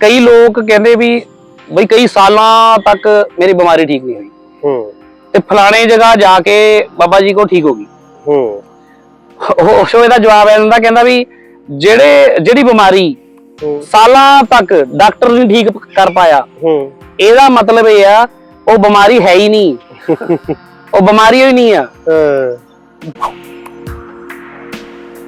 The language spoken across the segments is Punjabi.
ਕਈ ਲੋਕ ਕਹਿੰਦੇ ਵੀ ਬਈ ਕਈ ਸਾਲਾਂ ਤੱਕ ਮੇਰੀ ਬਿਮਾਰੀ ਠੀਕ ਨਹੀਂ ਹੋਈ। ਹੂੰ। ਤੇ ਫਲਾਣੇ ਜਗ੍ਹਾ ਜਾ ਕੇ ਬਾਬਾ ਜੀ ਕੋ ਠੀਕ ਹੋ ਗਈ। ਹੂੰ। ਉਹ ਸ਼ੋ ਇਹਦਾ ਜਵਾਬ ਇਹ ਦਿੰਦਾ ਕਹਿੰਦਾ ਵੀ ਜਿਹੜੇ ਜਿਹੜੀ ਬਿਮਾਰੀ ਹੂੰ। ਸਾਲਾਂ ਤੱਕ ਡਾਕਟਰ ਨਹੀਂ ਠੀਕ ਕਰ ਪਾਇਆ ਹੂੰ। ਇਹਦਾ ਮਤਲਬ ਇਹ ਆ ਉਹ ਬਿਮਾਰੀ ਹੈ ਹੀ ਨਹੀਂ। ਉਹ ਬਿਮਾਰੀ ਹੀ ਨਹੀਂ ਆ। ਅਹ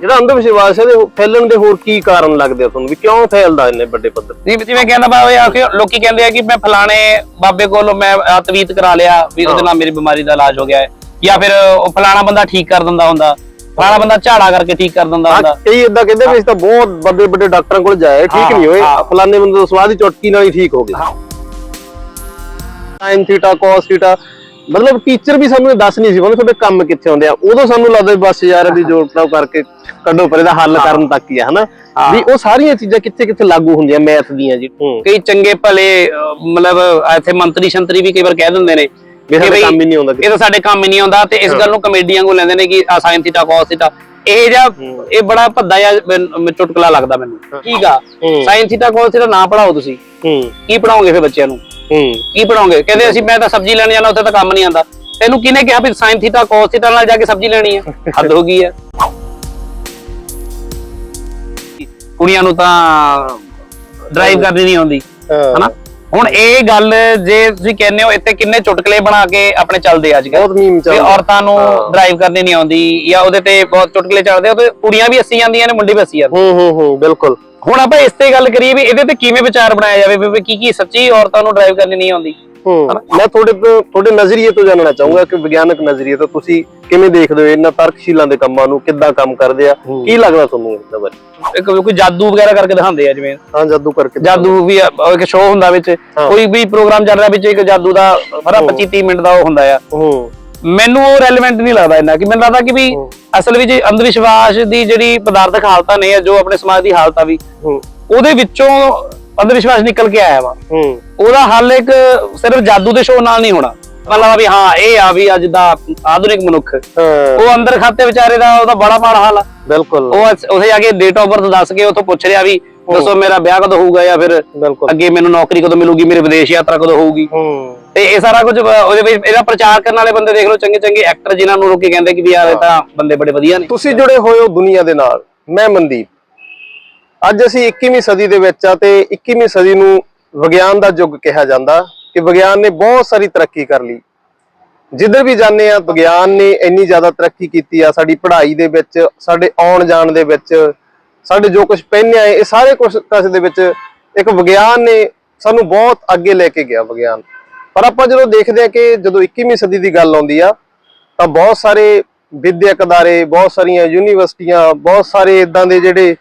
ਜਿਹੜਾ ਅੰਧ ਵਿਸ਼ਵਾਸ ਹੈ ਇਹਦੇ ਫੈਲਣ ਦੇ ਹੋਰ ਕੀ ਕਾਰਨ ਲੱਗਦੇ ਆ ਤੁਹਾਨੂੰ? ਵੀ ਕਿਉਂ ਫੈਲਦਾ ਇੰਨੇ ਵੱਡੇ ਪੱਧਰ ਤੇ? ਜਿਵੇਂ ਕਹਿੰਦਾ ਬਾਬਾ ਆ ਕਿ ਲੋਕੀ ਕਹਿੰਦੇ ਆ ਕਿ ਮੈਂ ਫਲਾਣੇ ਬਾਬੇ ਕੋਲੋਂ ਮੈਂ ਤਵੀਤ ਕਰਾ ਲਿਆ ਵੀ ਉਹਦੇ ਨਾਲ ਮੇਰੀ ਬਿਮਾਰੀ ਦਾ ਇਲਾਜ ਹੋ ਗਿਆ ਹੈ। ਜਾਂ ਫਿਰ ਉਹ ਫਲਾਣਾ ਬੰਦਾ ਠੀਕ ਕਰ ਦਿੰਦਾ ਹੁੰਦਾ। ਫਲਾਣਾ ਬੰਦਾ ਝਾੜਾ ਕਰਕੇ ਠੀਕ ਕਰ ਦਿੰਦਾ ਹੁੰਦਾ। ਕਈ ਇਦਾਂ ਕਹਿੰਦੇ ਵੀ ਅਸੀਂ ਤਾਂ ਬਹੁਤ ਵੱਡੇ ਵੱਡੇ ਡਾਕਟਰਾਂ ਕੋਲ ਜਾਏ ਠੀਕ ਨਹੀਂ ਹੋਏ। ਫਲਾਣੇ ਬੰਦੇ ਤੋਂ ਸਵਾਦ ਹੀ ਚੁਟਕੀ ਨਾਲ ਹੀ ਠੀਕ ਹੋ ਹਾਂ। ਸਾਈਨ ਥੀਟਾ ਕੋਸ ਥੀਟਾ ਮਤਲਬ ਟੀਚਰ ਵੀ ਸਾਨੂੰ ਇਹ ਦੱਸ ਨਹੀਂ ਸੀ ਬੰਦੇ ਤੁਹਾਡੇ ਕੰਮ ਕਿੱਥੇ ਹੁੰਦੇ ਆ? ਉਦੋਂ ਸਾਨੂੰ ਲੱਗਦਾ ਵੀ ਬਸ ਯਾਰ ਵੀ ਜੋੜ ਟਾਪ ਕਰਕੇ ਕੱਢੋ ਪਰ ਇਹਦਾ ਹੱਲ ਕਰਨ ਤੱਕ ਹੀ ਆ ਹਨਾ। ਵੀ ਉਹ ਸਾਰੀਆਂ ਚੀਜ਼ਾਂ ਕਿੱਥੇ ਕਿੱਥੇ ਲਾਗੂ ਹੁੰਦੀਆਂ ਮੈਥ ਦੀਆਂ ਜੀ। ਕਈ ਚੰਗੇ ਭਲੇ ਮਤਲਬ ਇੱਥੇ ਮੰਤਰੀ ਸ਼ੰਤਰੀ ਵੀ ਕਈ ਵਾਰ ਕਹਿ ਦਿੰਦੇ ਨੇ ਵੀ ਸਾਡੇ ਕੰਮ ਹੀ ਨਹੀਂ ਆਉਂਦਾ ਇਹ ਤਾਂ ਸਾਡੇ ਕੰਮ ਹੀ ਨਹੀਂ ਆਉਂਦਾ ਤੇ ਇਸ ਗੱਲ ਨੂੰ ਕਮੇਡੀਆਂ ਕੋ ਲੈਂਦੇ ਨੇ ਕਿ ਆ ਸਾਇਨ ਥੀਟਾ ਕੋਸ ਥੀਟਾ ਇਹ ਜਾਂ ਇਹ ਬੜਾ ਭੱਦਾ ਜਿਹਾ ਮੈਨੂੰ- ਚੁਟਕਲਾ ਲੱਗਦਾ ਮੈਨੂੰ। ਠੀਕ ਆ। ਸਾਇਨ ਥੀਟਾ ਕੋਸ ਥੀਟਾ ਨਾ ਪੜਾਓ ਤੁਸੀਂ। ਕੀ ਪੜਾਓਗੇ ਫਿਰ ਬੱਚਿਆਂ ਨੂੰ? ਹੂੰ। ਕੀ ਪੜਾਓਗੇ ਕਹਿੰਦੇ ਅਸੀਂ ਮੈਂ ਤਾਂ ਸਬਜ਼ੀ ਲੈਣ ਜਾਣਾ ਉੱਥੇ ਤਾਂ ਕੰਮ ਨਹੀਂ ਆਉਂਦਾ। ਤੈਨੂੰ ਕਿਹਨੇ ਕਿਹਾ ਵੀ ਸਾਇਨ ਥੀਟਾ ਕੋਸ ਥੀਟਾ ਨਾਲ ਜਾ ਕੇ ਸਬਜ਼ੀ ਲੈਣੀ ਹੈ? ਹੱਦ ਹੋ ਗਈ ਹੈ। ਕੁੜੀਆਂ ਨੂੰ ਤਾਂ ਡਰਾਈਵ ਕਰਨੀ ਨਹੀਂ ਆਉਂਦੀ। ਹਨਾ? ਹੁਣ ਇਹ ਗੱਲ ਜੇ ਤੁਸੀਂ ਕਹਿੰਦੇ ਹੋ ਇੱਥੇ ਕਿੰਨੇ ਚੁਟਕਲੇ ਬਣਾ ਕੇ ਆਪਣੇ ਚੱਲਦੇ ਅੱਜ ਕੱਲ੍ਹ? ਬਹੁਤ ਮੀਮ ਵੀ ਚੱਲਦਾ ਔਰਤਾਂ ਨੂੰ। ਡਰਾਈਵ ਕਰਨੀ ਨਹੀਂ ਆਉਂਦੀ ਜਾਂ ਉਹਦੇ ਤੇ ਬਹੁਤ ਚੁਟਕਲੇ ਚੱਲਦੇ ਆ ਤੇ ਕੁੜੀਆਂ ਵੀ ਹੱਸੀ ਜਾਂਦੀਆਂ ਨੇ ਮੁੰਡੇ ਵੀ ਹੱਸੀ ਜਾਂਦੇ ਹੂੰ ਹੂੰ ਹੂੰ ਬਿਲਕੁਲ। ਹੁਣ ਆਪਾਂ ਇਸ ਤੇ ਗੱਲ ਕਰੀਏ ਵੀ ਇਹਦੇ ਤੇ ਕਿਵੇਂ ਵਿਚਾਰ ਬਣਾਇਆ ਜਾਵੇ ਵੀ- ਕੀ ਕੀ ਸੱਚੀ ਔਰਤਾਂ ਨੂੰ ਡਰਾਈਵ ਕਰਨੀ ਨਹੀਂ ਆਉਂਦੀ। ਹੂੰ। ਮੈਂ ਤੁਹਾਡੇ ਤੋਂ ਤੁਹਾਡੇ ਨਜ਼ਰੀਏ ਤੋਂ ਜਾਣਨਾ ਚਾਹੂੰਗਾ ਕਿ ਵਿਗਿਆਨਕ ਨਜ਼ਰੀਏ ਤੋਂ ਤੁਸੀਂ ਕਿਵੇਂ ਦੇਖਦੇ ਹੋ ਇਹਨਾਂ ਤਰਕਸ਼ੀਲਾਂ ਦੇ ਕੰਮਾਂ ਨੂੰ ਕਿੱਦਾਂ ਕੰਮ ਕਰਦੇ ਆ? ਕੀ ਲੱਗਦਾ ਤੁਹਾਨੂੰ ਇਹਦੇ ਬਾਰੇ? ਇੱਕ ਕੋਈ ਜਾਦੂ ਵਗੈਰਾ ਕਰਕੇ ਦਿਖਾਉਂਦੇ ਆ ਜਿਵੇਂ। ਹਾਂ ਜਾਦੂ ਕਰਕੇ ਜਾਦੂ ਵੀ ਇੱਕ ਸ਼ੋਅ ਹੁੰਦਾ ਵਿੱਚ। ਕੋਈ ਵੀ ਪ੍ਰੋਗਰਾਮ ਚੱਲ ਰਿਹਾ ਵਿੱਚ ਇੱਕ ਜਾਦੂ ਦਾ ਹਰਾ 25 30 ਮਿੰਟ ਦਾ ਉਹ ਹੁੰਦਾ ਆ। ਮੈਨੂੰ ਉਹ ਰੈਲੇਵੈਂਟ ਨਹੀਂ ਲੱਗਦਾ ਇੰਨਾ ਕਿ ਮੈਨੂੰ ਲੱਗਦਾ ਕਿ ਵੀ। ਅਸਲ ਵਿੱਚ ਅੰਧ ਵਿਸ਼ਵਾਸ ਦੀ ਜਿਹੜੀ ਪਦਾਰਥਕ ਹਾਲਤਾਂ ਨੇ ਜੋ ਆਪਣੇ ਸਮਾਜ ਦੀ ਹਾਲਤਾਂ ਵੀ ਉਹਦੇ ਵਿੱਚੋਂ ਅੰਧ ਵਿਸ਼ਵਾਸ ਨਿਕਲ ਕੇ ਆਇਆ ਵਾ। ਉਹਦਾ ਹੱਲ ਇੱਕ ਸਿਰਫ ਜਾਦੂ ਦੇ ਸ਼ੋਅ ਨਾਲ ਨਹੀਂ ਹੋਣਾ। ਮਤਲਬ ਵੀ ਹਾਂ ਇਹ ਆ ਵੀ ਅੱਜ ਦਾ ਆਧੁਨਿਕ ਮਨੁੱਖ। ਉਹ ਅੰਦਰ ਖਾਤੇ ਵਿਚਾਰੇ ਦਾ ਉਹਦਾ ਬੜਾ ਮਾੜਾ ਹਾਲ ਆ। ਬਿਲਕੁਲ। ਉਹ ਉੱਥੇ ਜਾ ਕੇ ਡੇਟ ਆਫ ਬਰਥ ਦੱਸ ਕੇ ਉੱਥੋਂ ਪੁੱਛ ਰਿਹਾ ਵੀ ਦੱਸੋ ਮੇਰਾ ਵਿਆਹ ਕਦੋਂ ਹੋਊਗਾ ਜਾਂ ਫਿਰ ਅੱਗੇ ਮੈਨੂੰ ਨੌਕਰੀ ਕਦੋਂ ਮਿਲੂਗੀ ਮੇਰੇ ਵਿਦੇਸ਼ ਯਾਤਰਾ ਕਦੋਂ ਹੋਊਗੀ। ਤੇ ਇਹ ਸਾਰਾ ਕੁਝ ਉਹਦੇ ਵਿੱਚ ਇਹਦਾ ਪ੍ਰਚਾਰ ਕਰਨ ਵਾਲੇ ਬੰਦੇ ਦੇਖ ਲਓ, ਚੰਗੇ ਚੰਗੇ ਐਕਟਰ ਜਿਨ੍ਹਾਂ ਨੂੰ ਲੋਕੀ ਕਹਿੰਦੇ ਕਿ ਵੀ ਯਾਰ ਇਹ ਤਾਂ ਬੰਦੇ ਬੜੇ ਵਧੀਆ ਨੇ। ਤੁਸੀਂ ਜੁੜੇ ਹੋਏ ਹੋ ਦੁਨੀਆ ਦੇ ਨਾਲ, ਮੈਂ ਮਨਦੀਪ। ਅੱਜ ਅਸੀਂ 21ਵੀਂ ਸਦੀ ਦੇ ਵਿੱਚ ਆ ਤੇ 21ਵੀਂ ਸਦੀ ਨੂੰ ਵਿਗਿਆਨ ਦਾ ਯੁੱਗ ਕਿਹਾ ਜਾਂਦਾ ਕਿ ਵਿਗਿਆਨ ਨੇ ਬਹੁਤ ਸਾਰੀ ਤਰੱਕੀ ਕਰ ਲਈ। ਜਿੱਧਰ ਵੀ ਜਾਂਦੇ ਆ, ਵਿਗਿਆਨ ਨੇ ਇੰਨੀ ਜ਼ਿਆਦਾ ਤਰੱਕੀ ਕੀਤੀ ਆ ਸਾਡੀ ਪੜ੍ਹਾਈ ਦੇ ਵਿੱਚ, ਸਾਡੇ ਆਉਣ ਜਾਣ ਦੇ ਵਿੱਚ, ਸਾਡੇ ਜੋ ਕੁਝ ਪਹਿਨਿਆ ਇਹ ਸਾਰੇ ਕੁਝ ਕਸ ਦੇ ਵਿੱਚ ਇੱਕ ਵਿਗਿਆਨ ਨੇ ਸਾਨੂੰ ਬਹੁਤ ਅੱਗੇ ਲੈ ਕੇ ਗਿਆ ਵਿਗਿਆਨ। ਪਰ ਆਪਾਂ ਜਦੋਂ ਦੇਖਦੇ ਆ ਕਿ ਜਦੋਂ 21ਵੀਂ ਸਦੀ ਦੀ ਗੱਲ ਆਉਂਦੀ ਆ, ਤਾਂ ਬਹੁਤ ਸਾਰੇ ਵਿਦਿਅਕ ਅਦਾਰੇ ਬਹੁਤ ਸਾਰੀਆਂ ਯੂਨੀਵਰਸਿਟੀਆਂ, ਬਹੁਤ ਸਾਰੇ ਇਦਾਂ ਦੇ ਜਿਹੜੇ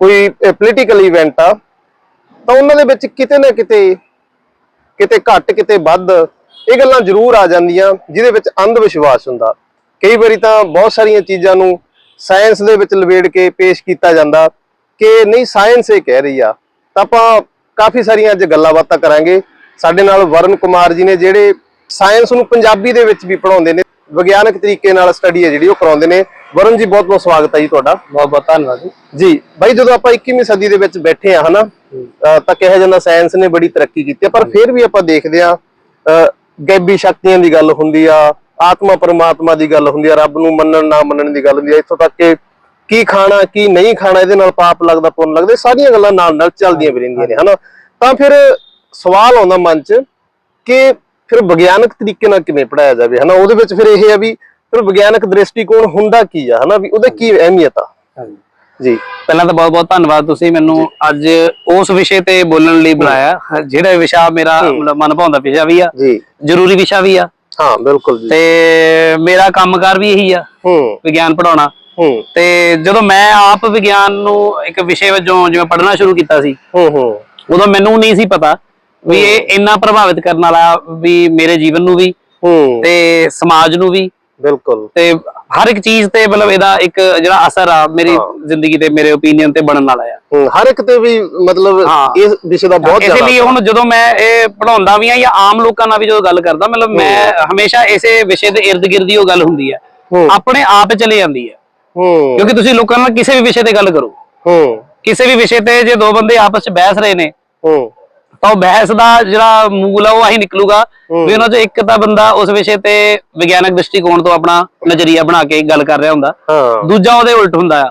ਕੋਈ ਪੋਲੀਟੀਕਲ ਇਵੈਂਟ ਆ, ਤਾਂ ਉਹਨਾਂ ਦੇ ਵਿੱਚ ਕਿਤੇ ਨਾ ਕਿਤੇ ਕਿਤੇ ਘੱਟ, ਕਿਤੇ ਵੱਧ ਇਹ ਗੱਲਾਂ ਜ਼ਰੂਰ ਆ ਜਾਂਦੀਆਂ, ਜਿਹਦੇ ਵਿੱਚ ਅੰਧ ਵਿਸ਼ਵਾਸ ਹੁੰਦਾ। ਕਈ ਵਾਰੀ ਤਾਂ ਬਹੁਤ ਸਾਰੀਆਂ ਚੀਜ਼ਾਂ ਨੂੰ ਸਾਇੰਸ ਦੇ ਵਿੱਚ ਲਵੇੜ ਕੇ ਪੇਸ਼ ਕੀਤਾ ਜਾਂਦਾ ਕਿ ਨਹੀਂ ਸਾਇੰਸ ਇਹ ਕਹਿ ਰਹੀ ਆ। ਤਾਂ ਆਪਾਂ ਕਾਫੀ ਸਾਰੀਆਂ ਅੱਜ ਗੱਲਾਂ ਬਾਤਾਂ ਕਰਾਂਗੇ। ਸਾਡੇ ਨਾਲ ਵਰਨ ਕੁਮਾਰ ਜੀ ਨੇ ਜਿਹੜੇ ਸਾਇੰਸ ਨੂੰ ਪੰਜਾਬੀ ਦੇ ਵਿੱਚ ਵੀ ਪੜਾਉਂਦੇ ਨੇ ਵਿਗਿਆਨਕ ਤਰੀਕੇ ਨਾਲ ਸਟੱਡੀ ਹੈ ਜਿਹੜੀ ਉਹ ਕਰਾਉਂਦੇ ਨੇ। ਵਰਨ ਜੀ ਬਹੁਤ ਬਹੁਤ ਸਵਾਗਤ ਹੈ ਜੀ ਤੁਹਾਡਾ। ਬਹੁਤ ਬਹੁਤ ਧੰਨਵਾਦ ਜੀ। ਜੀ ਬਾਈ ਜਦੋਂ ਆਪਾਂ 21ਵੀਂ ਸਦੀ ਦੇ ਵਿੱਚ ਬੈਠੇ ਆ ਹਨਾ ਤਾਂ ਕਿਹਾ ਜਾਂਦਾ ਸਾਇੰਸ ਨੇ ਬੜੀ ਤਰੱਕੀ ਕੀਤੀ ਪਰ ਫਿਰ ਵੀ ਆਪਾਂ ਦੇਖਦੇ ਆ ਗੈਬੀ ਸ਼ਕਤੀਆਂ ਦੀ ਗੱਲ ਹੁੰਦੀ ਆ ਆਤਮਾ ਪਰਮਾਤਮਾ ਦੀ ਗੱਲ ਹੁੰਦੀ ਆ ਰੱਬ ਨੂੰ ਮੰਨਣ ਨਾ ਮੰਨਣ ਦੀ ਗੱਲ ਹੁੰਦੀ ਆ ਇੱਥੋਂ ਤੱਕ ਕਿ ਕੀ ਖਾਣਾ ਕੀ ਨਹੀਂ ਖਾਣਾ ਇਹਦੇ ਨਾਲ ਪਾਪ ਲੱਗਦਾ ਪੁੰਨ ਲੱਗਦਾ ਸਾਰੀਆਂ ਗੱਲਾਂ ਨਾਲ ਨਾਲ ਚੱਲਦੀਆਂ ਵੀ ਰਹਿੰਦੀਆਂ ਨੇ ਹਨਾ। ਤਾਂ ਫਿਰ ਸਵਾਲ ਆਉਂਦਾ ਮਨ 'ਚ ਕਿ ਫਿਰ ਵਿਗਿਆਨਕ ਤਰੀਕੇ ਨਾਲ ਕਿਵੇਂ ਪੜਾਇਆ ਜਾਵੇ ਹਨਾ? ਉਹਦੇ ਵਿੱਚ ਫਿਰ ਇਹ ਆ ਵੀ ਫਿਰ ਵਿਗਿਆਨਕ ਦ੍ਰਿਸ਼ਟੀਕੋਣ ਹੁੰਦਾ ਕੀ ਆ ਹਨਾ? ਵੀ ਉਹਦੇ ਕੀ ਅਹਿਮੀਅਤ ਆ? ਜੀ। ਪਹਿਲਾਂ ਤਾਂ ਬਹੁਤ ਬਹੁਤ ਧੰਨਵਾਦ ਤੁਸੀਂ ਮੈਨੂੰ ਅੱਜ ਉਸ ਵਿਸ਼ੇ ਤੇ ਬੋਲਣ ਲਈ ਬੁਲਾਇਆ। ਜਿਹੜਾ ਵਿਸ਼ਾ ਮੇਰਾ ਮਨ ਭਾਉਂਦਾ ਵਿਸ਼ਾ ਵੀ ਆ। ਜੀ। ਜ਼ਰੂਰੀ ਵਿਸ਼ਾ ਵੀ ਆ। ਹਾਂ ਬਿਲਕੁਲ ਜੀ। ਤੇ ਮੇਰਾ ਕੰਮਕਾਰ ਵੀ ਇਹੀ ਆ। ਹੂੰ। ਵਿਗਿਆਨ ਪੜਾਉਣਾ ਹੂੰ। ਤੇ ਜਦੋਂ ਮੈਂ ਆਪ ਵਿਗਿਆਨ ਨੂੰ ਇੱਕ ਵਿਸ਼ੇ ਵਜੋਂ ਜਿਵੇਂ ਪੜ੍ਹਨਾ ਸ਼ੁਰੂ ਕੀਤਾ ਸੀ ਹੂੰ ਹੂੰ। ਉਦੋਂ ਮੈਨੂੰ ਨਹੀਂ ਸੀ ਪਤਾ ਵੀ ਇਹ ਇੰਨਾ ਪ੍ਰਭਾਵਿਤ ਕਰਨ ਵਾਲਾ ਵੀ ਮੇਰੇ ਜੀਵਨ ਨੂੰ ਵੀ ਹੂੰ। ਤੇ ਸਮਾਜ ਨੂੰ ਵੀ। ਬਿਲਕੁਲ। ਤੇ ਹਰ ਇੱਕ ਚੀਜ਼ ਤੇ ਮਤਲਬ ਇਹਦਾ ਇੱਕ ਜਿਹੜਾ ਅਸਰ ਆ ਮੇਰੀ ਜ਼ਿੰਦਗੀ ਤੇ ਮੇਰੇ ਓਪੀਨੀਅਨ ਤੇ ਬਣਨ ਵਾਲਾ ਆ। ਹਰ ਇੱਕ ਤੇ ਵੀ ਮਤਲਬ। ਇਸ ਵਿਸ਼ੇ ਦਾ ਬਹੁਤ ਇਸੇ ਜ਼ਿਆਦਾ ਲਈ ਹੁਣ ਜਦੋਂ ਮੈਂ ਇਹ ਪੜਾਉਂਦਾ ਵੀ ਆ ਜਾਂ ਆਮ ਲੋਕਾਂ ਨਾਲ ਵੀ ਜਦੋਂ ਗੱਲ ਕਰਦਾ ਮਤਲਬ ਮੈਂ ਹਮੇਸ਼ਾ ਇਸੇ ਵਿਸ਼ੇ ਦੇ ਇਰਦ ਗਿਰਦ ਹੀ ਉਹ ਗੱਲ ਹੁੰਦੀ ਹੂੰ। ਆਪਣੇ ਆਪ ਚਲੇ ਜਾਂਦੀ ਹੂੰ। ਕਿਉਂਕਿ ਤੁਸੀਂ ਲੋਕਾਂ ਨਾਲ ਕਿਸੇ ਵੀ ਵਿਸ਼ੇ ਤੇ ਗੱਲ ਕਰੋ। ਕਿਸੇ ਵੀ ਵਿਸ਼ੇ ਤੇ ਜੇ ਦੋ ਬੰਦੇ ਆਪਸ ਵਿੱਚ ਬਹਿਸ ਰਹੇ ਨੇ ਤਾਂ ਉਹ ਬਹਿਸ ਦਾ ਜਿਹੜਾ ਮੂਲ ਆ ਉਹ ਆਹੀ ਨਿਕਲੂਗਾ ਵੀ ਉਹਨਾਂ 'ਚ ਇੱਕ ਤਾਂ ਬੰਦਾ ਉਸ ਵਿਸ਼ੇ ਤੇ ਵਿਗਿਆਨਕ ਦ੍ਰਿਸ਼ਟੀਕੋਣ ਤੋਂ ਆਪਣਾ ਨਜ਼ਰੀਆ ਬਣਾ ਕੇ ਗੱਲ ਕਰ ਰਿਹਾ ਹੁੰਦਾ। ਹਾਂ। ਦੂਜਾ ਉਹਦੇ ਉਲਟ ਹੁੰਦਾ ਆ।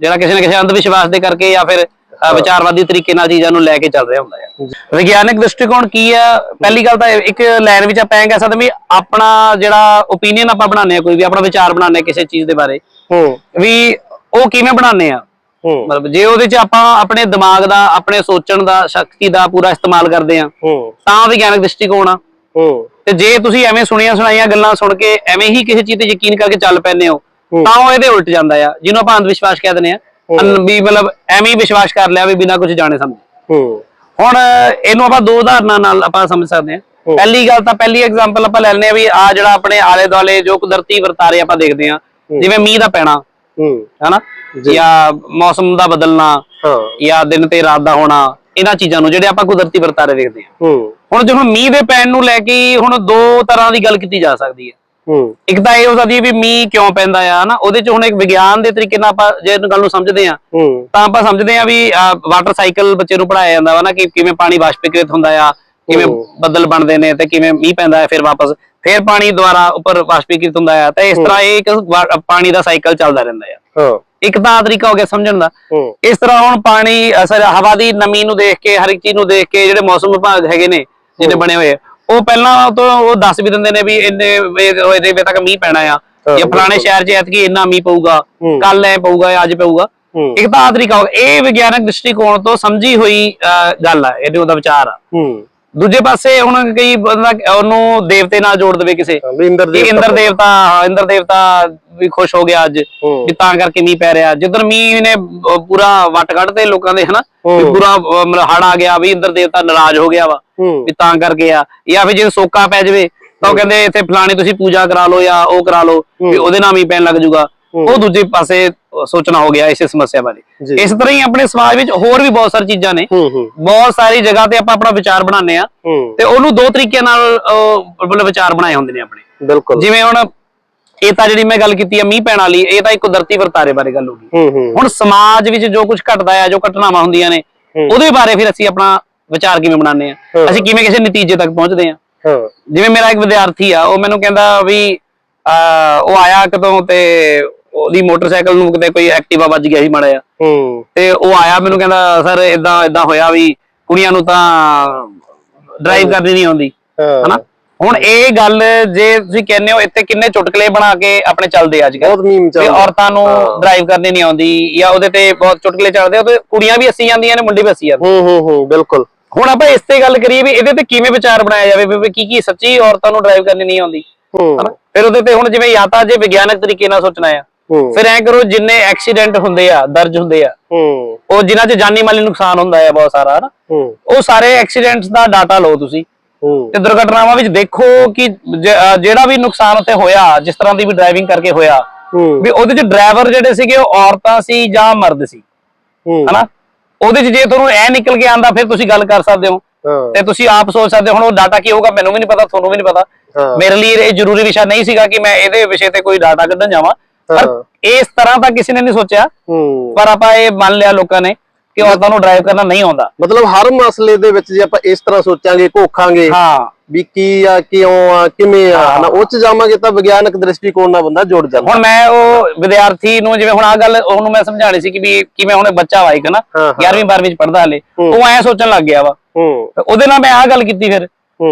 ਜਿਹੜਾ ਕਿਸੇ ਨਾ ਕਿਸੇ ਅੰਧ ਵਿਸ਼ਵਾਸ ਦੇ ਕਰਕੇ ਜਾਂ ਫਿਰ ਵਿਚਾਰਵਾਦੀ ਤਰੀਕੇ ਨਾਲ ਚੀਜ਼ਾਂ ਨੂੰ ਲੈ ਕੇ ਚੱਲ ਰਿਹਾ ਹੁੰਦਾ ਹੈ ਵਿਗਿਆਨਕ ਦ੍ਰਿਸ਼ਟੀਕੋਣ ਕੀ ਆ? ਪਹਿਲੀ ਗੱਲ ਤਾਂ ਇੱਕ ਲਾਈਨ ਵਿੱਚ ਆਪਾਂ ਇਹ ਕਹਿ ਸਕਦੇ ਵੀ ਆਪਣਾ ਜਿਹੜਾ ਓਪੀਨੀਅਨ ਆਪਾਂ ਬਣਾਉਂਦੇ ਆ ਕੋਈ ਵੀ ਆਪਣਾ ਵਿਚਾਰ ਬਣਾਉਂਦੇ ਆ ਕਿਸੇ ਚੀਜ਼ ਦੇ ਬਾਰੇ। ਵੀ ਉਹ ਕਿਵੇਂ ਬਣਾਉਂਦੇ ਆ? ਹੂੰ ਮਤਲਬ ਜੇ ਉਹਦੇ 'ਚ ਆਪਾਂ ਆਪਣੇ ਦਿਮਾਗ ਦਾ ਆਪਣੇ ਸੋਚਣ ਦਾ ਸ਼ਕਤੀ ਦਾ ਪੂਰਾ ਇਸਤੇਮਾਲ ਕਰਦੇ ਆ ਤਾਂ ਵਿਗਿਆਨਕ ਦ੍ਰਿਸ਼ਟੀਕੋਣ ਆ। ਤੇ ਜੇ ਤੁਸੀਂ ਐਵੇਂ ਸੁਣੀਆਂ ਸੁਣਾਈਆਂ ਗੱਲਾਂ ਸੁਣ ਕੇ ਐਵੇਂ ਹੀ ਕਿਸੇ ਚੀਜ਼ ਤੇ ਯਕੀਨ ਕਰਕੇ ਚੱਲ ਪੈਂਦੇ ਹੋ। ਤਾਂ ਉਹ ਇਹਦੇ ਉਲਟ ਜਾਂਦਾ ਆ ਜਿਹਨੂੰ ਆਪਾਂ ਅੰਧ ਵਿਸ਼ਵਾਸ ਕਹਿ ਦਿੰਦੇ ਆ ਅਨ- ਵੀ ਮਤਲਬ ਐਵੇਂ ਹੀ ਵਿਸ਼ਵਾਸ ਕਰ ਲਿਆ ਵੀ ਬਿਨਾਂ ਕੁਝ ਜਾਣੇ ਸਮਝੇ। ਹੁਣ ਇਹਨੂੰ ਆਪਾਂ ਦੋ ਉਦਾਹਰਨਾਂ ਨਾਲ ਆਪਾਂ ਸਮਝ ਸਕਦੇ ਹਾਂ। ਪਹਿਲੀ ਗੱਲ ਤਾਂ ਪਹਿਲੀ ਐਗਜ਼ਾਮਪਲ ਆਪਾਂ ਲੈ ਲੈਂਦੇ ਆ ਵੀ ਆ ਜਿਹੜਾ ਆਪਣੇ ਆਲੇ ਦੁਆਲੇ ਜੋ ਕੁਦਰਤੀ ਵਰਤਾਰੇ ਆਪਾਂ ਦੇਖਦੇ ਆ ਜਿਵੇਂ ਮੀਂਹ ਦਾ ਪੈਣਾ। ਹਨਾ? ਜਾਂ। ਮੌਸਮ ਦਾ ਬਦਲਣਾ ਹਾਂ। ਜਾਂ ਦਿਨ ਤੇ ਰਾਤ ਦਾ ਹੋਣਾ ਇਹਨਾਂ ਚੀਜ਼ਾਂ ਨੂੰ ਜਿਹੜੇ ਆਪਾਂ ਕੁਦਰਤੀ ਵਰਤਾਰੇ ਦੇਖਦੇ ਹੂੰ। ਹੁਣ ਜਦੋਂ ਮੀਂਹ ਦੇ ਪੈਣ ਨੂੰ ਲੈ ਕੇ ਹੀ ਹੁਣ ਦੋ ਤਰ੍ਹਾਂ ਦੀ ਗੱਲ ਕੀਤੀ ਜਾ ਸਕਦੀ ਹੈ। ਹੂੰ। ਇੱਕ ਤਾਂ ਇਹ ਹੋ ਸਕਦੀ ਹੈ ਵੀ ਮੀਂਹ ਕਿਉਂ ਪੈਂਦਾ ਆ ਹਨਾ? ਉਹਦੇ ਚ ਹੁਣ ਇੱਕ ਵਿਗਿਆਨ ਦੇ ਤਰੀਕੇ ਨਾਲ ਆਪਾਂ ਜੇ ਗੱਲ ਨੂੰ ਸਮਝਦੇ ਆ ਹੂੰ। ਤਾਂ ਆਪਾਂ ਸਮਝਦੇ ਆ ਵੀ ਵਾਟਰ ਸਾਈਕਲ ਬੱਚੇ ਨੂੰ ਪੜਾਇਆ ਜਾਂਦਾ ਵਾ ਨਾ ਕਿ ਕਿਵੇਂ ਪਾਣੀ ਵਾਸ਼ਪੀਕ੍ਰਿਤ ਹੁੰਦਾ ਆ ਕਿਵੇਂ ਹੂੰ। ਬੱਦਲ ਬਣਦੇ ਨੇ ਤੇ ਕਿਵੇਂ ਮੀਂਹ ਪੈਂਦਾ ਹੈ ਫਿਰ ਵਾਪਸ ਫਿਰ ਪਾਣੀ ਦੁਆਰਾ ਉੱਪਰ ਵਾਸ਼ਪੀਕ੍ਰਿਤ ਹੁੰਦਾ ਆ ਤੇ ਇਸ ਤਰ੍ਹਾਂ ਇਹ ਇੱਕ ਵਾ- ਪਾਣੀ ਦਾ ਸਾਈਕਲ ਚੱਲਦਾ ਰਹਿੰਦਾ ਆ। ਹਾਂ। ਇੱਕ ਤਾਂ ਆਹ ਤਰੀਕਾ ਹੋ ਗਿਆ ਸਮਝਣ ਦਾ। ਹੂੰ। ਇਸ ਤਰ੍ਹਾਂ ਹੁਣ ਪਾਣੀ ਅਸਰ ਹਵਾ ਦੀ ਨਮੀ ਨੂੰ ਦੇਖ ਕੇ ਹਰ ਇੱਕ ਚੀਜ਼ ਨੂੰ ਦੇਖ ਕੇ ਜਿਹੜੇ ਮੌਸਮ ਵਿਭਾਗ ਹੈਗੇ ਨੇ ਜਿਹਨੇ ਬਣੇ ਹੋਏ ਆ, ਉਹ ਪਹਿਲਾਂ ਤੋਂ ਉਹ ਦੱਸ ਵੀ ਦਿੰਦੇ ਨੇ ਵੀ ਇੰਨੇ ਵੇ- ਇਹਦੇ ਵੇ ਤੱਕ ਮੀਂਹ ਪੈਣਾ ਆ। ਹਾਂ, ਜਾਂ ਫਲਾਣੇ ਸ਼ਹਿਰ 'ਚ ਐਤਕੀ ਇੰਨਾ ਮੀਂਹ ਪਊਗਾ ਹੂੰ। ਕੱਲ ਐ ਪਊਗਾ ਅੱਜ ਪਊਗਾ। ਹੂੰ। ਇੱਕ ਤਾਂ ਆਹ ਤਰੀਕਾ ਹੋ ਗਿਆ ਇਹ ਵਿਗਿਆਨਕ ਦ੍ਰਿਸ਼ਟੀਕੋਣ ਤੋਂ ਸਮਝੀ ਹੋਈ ਅਹ, ਗੱਲ ਆ ਇਹਦੇ ਉਹਦਾ ਵਿਚਾਰ ਆ। ਹੂੰ। ਦੂਜੇ ਪਾਸੇ ਹੁਣ ਕਈ ਬੰਦਾ ਉਹਨੂੰ ਦੇਵਤੇ ਨਾਲ ਜੋੜ ਦੇਵੇ ਕਿਸੇ। ਵੀ ਇੰਦਰ ਦੇਵਤਾ ਇੰਦਰ ਦੇਵਤਾ ਹਾਂ, ਇੰਦਰ ਦੇਵਤਾ ਵੀ ਖੁਸ਼ ਹੋ ਗਿਆ ਅੱਜ ਵੀ ਤਾਂ ਕਰਕੇ ਮੀਂਹ ਪੈ ਰਿਹਾ। ਜਿੱਧਰ ਮੀਂਹ ਨੇ ਪੂਰਾ ਵੱਟ ਕੱਢਤੇ ਲੋਕਾਂ ਦੇ ਹਨਾ? ਵੀ। ਪੂਰਾ ਹੜ ਆ ਗਿਆ ਵੀ ਇੰਦਰ ਦੇਵਤਾ ਨਾਰਾਜ਼ ਹੋ ਗਿਆ ਵਾ ਵੀ ਤਾਂ ਕਰਕੇ ਆ। ਜਾਂ ਫਿਰ ਜੇ ਸੋਕਾ ਪੈ ਜਾਵੇ ਤਾਂ ਉਹ ਕਹਿੰਦੇ ਇੱਥੇ ਫਲਾਣੀ ਤੁਸੀਂ ਪੂਜਾ ਕਰਾ ਲਓ ਜਾਂ ਉਹ ਕਰਾ ਲਓ ਵੀ ਉਹਦੇ ਨਾਲ ਮੀਂਹ ਪੈਣ ਲੱਗ ਜਾਊਗਾ ਉਹ ਦੂਜੇ ਪਾਸੇ ਸੋਚਣਾ ਹੋ ਗਿਆ ਇਸੇ ਸਮੱਸਿਆ ਬਾਰੇ। ਇਸ ਤਰ੍ਹਾਂ ਹੀ ਆਪਣੇ ਸਮਾਜ ਵਿੱਚ ਹੋਰ ਵੀ ਬਹੁਤ ਸਾਰੀ ਚੀਜ਼ਾਂ ਨੇ। ਬਹੁਤ ਸਾਰੀ ਜਗ੍ਹਾ ਤੇ ਆਪਾਂ ਆਪਣਾ ਵਿਚਾਰ ਬਣਾਉਂਦੇ ਆ ਤੇ ਉਹਨੂੰ ਦੋ ਤਰੀਕਿਆਂ ਨਾਲ ਮਤਲਬ ਵਿਚਾਰ ਬਣਾਏ ਹੁੰਦੇ ਨੇ ਆਪਣੇ। ਬਿਲਕੁਲ। ਜਿਵੇਂ ਹੁਣ ਇਹ ਤਾਂ ਜਿਹੜੀ ਮੈਂ ਗੱਲ ਕੀਤੀ ਆ ਮੀਂਹ ਪੈਣ ਵਾਲੀ ਇਹ ਤਾਂ ਇੱਕ ਕੁਦਰਤੀ ਵਰਤਾਰੇ ਬਾਰੇ ਗੱਲ ਹੋ ਗਈ। ਹੁਣ ਸਮਾਜ ਵਿੱਚ ਜੋ ਕੁਝ ਘਟਦਾ ਆ ਜੋ ਘਟਨਾਵਾਂ ਹੁੰਦੀਆਂ ਨੇ। ਉਹਦੇ ਬਾਰੇ ਫਿਰ ਅਸੀਂ ਆਪਣਾ ਵਿਚਾਰ ਕਿਵੇਂ ਬਣਾਉਂਦੇ ਆ। ਅਸੀਂ ਕਿਵੇਂ ਕਿਸੇ ਨਤੀਜੇ ਤੱਕ ਪਹੁੰਚਦੇ ਆ ਜਿਵੇਂ ਮੇਰਾ ਇੱਕ ਵਿਦਿਆਰਥੀ ਆ ਉਹ ਮੈਨੂੰ ਕਹਿੰਦਾ ਵੀ ਆ ਉਹ ਆਇਆ ਕਿਤੋਂ ਤੇ ਉਹਦੀ ਮੋਟਰਸਾਈਕਲ ਨੂੰ ਕਿਤੇ ਕੋਈ ਐਕਟਿਵਾ ਵੱਜ ਗਿਆ ਸੀ ਮਾੜਾ ਜਿਹਾ। ਹੂੰ। ਤੇ ਉਹ ਆਇਆ ਮੈਨੂੰ ਕਹਿੰਦਾ ਸਰ ਇਦਾਂ ਇਦਾਂ ਹੋਇਆ ਵੀ ਕੁੜੀਆਂ ਨੂੰ ਤਾਂ ਡਰਾਈਵ ਕਰਨੀ ਨਹੀਂ ਆਉਂਦੀ। ਹਨਾ? ਹੁਣ ਇਹ ਗੱਲ ਜੇ ਤੁਸੀਂ ਕਹਿੰਦੇ ਹੋ ਇੱਥੇ ਕਿੰਨੇ ਚੁਟਕਲੇ ਬਣਾ ਕੇ ਆਪਣੇ ਚੱਲਦੇ ਅੱਜ ਕੱਲ ਬਹੁਤ ਮੀਮ ਵੀ ਚੱਲਦਾ ਔਰਤਾਂ ਨੂੰ ਡਰਾਈਵ ਕਰਨੀ ਨਹੀਂ ਆਉਂਦੀ ਜਾਂ ਉਹਦੇ ਤੇ ਬਹੁਤ ਚੁਟਕਲੇ ਚੱਲਦੇ ਤੇ ਕੁੜੀਆਂ ਵੀ ਹੱਸੀ ਜਾਂਦੀਆਂ ਨੇ ਮੁੰਡੇ ਵੀ ਹੱਸੀ ਜਾਂਦੇ। ਹੂੰ ਹੂੰ ਹੂੰ ਬਿਲਕੁਲ। ਹੁਣ ਆਪਾਂ ਇਸ ਤੇ ਗੱਲ ਕਰੀਏ ਵੀ ਇਹਦੇ ਤੇ ਕਿਵੇਂ ਵਿਚਾਰ ਬਣਾਇਆ ਜਾਵੇ ਵੀ- ਕੀ ਕੀ ਸੱਚੀ ਔਰਤਾਂ ਨੂੰ ਡਰਾਈਵ ਕਰਨੀ ਨਹੀਂ ਆਉਂਦੀ? ਹਨਾ? ਫਿਰ ਉਹਦੇ ਤੇ ਹੁਣ ਜਿਵੇਂ ਜਾਂ ਤਾਂ ਜੇ ਵਿਗਿਆਨਕ ਤਰੀਕੇ ਨਾਲ ਸੋਚਣਾ ਆ। ਫਿਰ ਐਂ ਕਰੋ ਜਿੰਨੇ ਐਕਸੀਡੈਂਟ ਹੁੰਦੇ ਆ ਦਰਜ ਹੁੰਦੇ ਆ ਹੂੰ। ਉਹ ਜਿਨ੍ਹਾਂ 'ਚ ਜਾਨੀ ਮਾਲੀ ਨੁਕਸਾਨ ਹੁੰਦਾ ਆ ਬਹੁਤ ਸਾਰਾ ਹਨਾ? ਹੂੰ। ਉਹ ਸਾਰੇ ਐਕਸੀਡੈਂਟਸ ਦਾ ਡਾਟਾ ਲਓ ਤੁਸੀਂ। ਹੂੰ। ਤੇ ਦੁਰਘਟਨਾਵਾਂ ਵਿੱਚ ਦੇਖੋ ਕਿ ਜਿਹੜਾ ਵੀ ਨੁਕਸਾਨ ਉੱਥੇ ਹੋਇਆ ਜਿਸ ਤਰ੍ਹਾਂ ਦੀ ਵੀ ਡਰਾਈਵਿੰਗ ਕਰਕੇ ਹੋਇਆ ਹੂੰ। ਵੀ ਉਹਦੇ 'ਚ ਡਰਾਈਵਰ ਜਿਹੜੇ ਸੀਗੇ ਉਹ ਔਰਤਾਂ ਸੀ ਜਾਂ ਮਰਦ ਸੀ। ਹੂੰ। ਹਨਾ? ਉਹਦੇ 'ਚ ਜੇ ਤੁਹਾਨੂੰ ਐ ਨਿਕਲ ਕੇ ਆਂਦਾ ਫਿਰ ਤੁਸੀਂ ਗੱਲ ਕਰ ਸਕਦੇ ਹੋ। ਹਾਂ। ਤੇ ਤੁਸੀਂ ਆਪ ਸੋਚ ਸਕਦੇ ਹੋ ਹੁਣ ਉਹ ਡਾਟਾ ਕੀ ਹੋਊਗਾ ਮੈਨੂੰ ਵੀ ਨਹੀਂ ਪਤਾ ਤੁਹਾਨੂੰ ਵੀ ਨਹੀਂ ਪਤਾ। ਹਾਂ। ਮੇਰੇ ਲਈ ਇਹ ਜ਼ਰੂਰੀ ਵਿਸ਼ਾ ਨਹੀਂ ਸੀਗਾ ਕਿ ਮੈਂ ਇਹਦੇ ਵਿਸ਼ੇ ਤੇ ਕੋਈ ਡਾਟਾ ਕੱਢਣ ਜਾਵਾਂ। ਪਰ। ਇਸ ਤਰ੍ਹਾਂ ਤਾਂ ਕਿਸੇ ਨੇ ਨਹੀਂ ਸੋਚਿਆ। ਪਰ ਆਪਾਂ ਇਹ ਮੰਨ ਲਿਆ ਲੋਕਾਂ ਨੇ ਕਿ ਔਰਤਾਂ ਨੂੰ ਡਰਾਈਵ ਕਰਨਾ ਨਹੀਂ ਆਉਂਦਾ। ਮਤਲਬ ਹਰ ਮਸਲੇ ਦੇ ਵਿੱਚ ਜੇ ਆਪਾਂ ਇਸ ਤਰ੍ਹਾਂ ਸੋਚਾਂਗੇ ਘੋਖਾਂਗੇ ਹਾਂ। ਵੀ ਕੀ ਆ ਕਿਉਂ ਆ ਕਿਵੇਂ ਆ ਹਨਾ ਉਹ ਚ ਜਾਵਾਂਗੇ ਤਾਂ ਵਿਗਿਆਨਕ ਦ੍ਰਿਸ਼ਟੀਕੋਣ ਨਾਲ ਬੰਦਾ ਜੁੜ ਜਾਂਦਾ। ਹੁਣ ਮੈਂ ਉਹ ਵਿਦਿਆਰਥੀ ਨੂੰ ਜਿਵੇਂ ਹੁਣ ਆ ਗੱਲ ਉਹਨੂੰ ਮੈਂ ਸਮਝਾਣੀ ਸੀ ਕਿ ਵੀ ਕਿਵੇਂ ਹੁਣ ਬੱਚਾ ਵਾ ਇੱਕ ਨਾ ਹਾਂ, ਹਾਂ। 11ਵੀਂ 12ਵੀਂ ਚ ਪੜਦਾ ਹਲੇ ਉਹ ਐ ਸੋਚਣ ਲੱਗ ਗਿਆ ਵਾ। ਉਹਦੇ ਨਾਲ ਮੈਂ ਆ ਗੱਲ ਕੀਤੀ ਫਿਰ।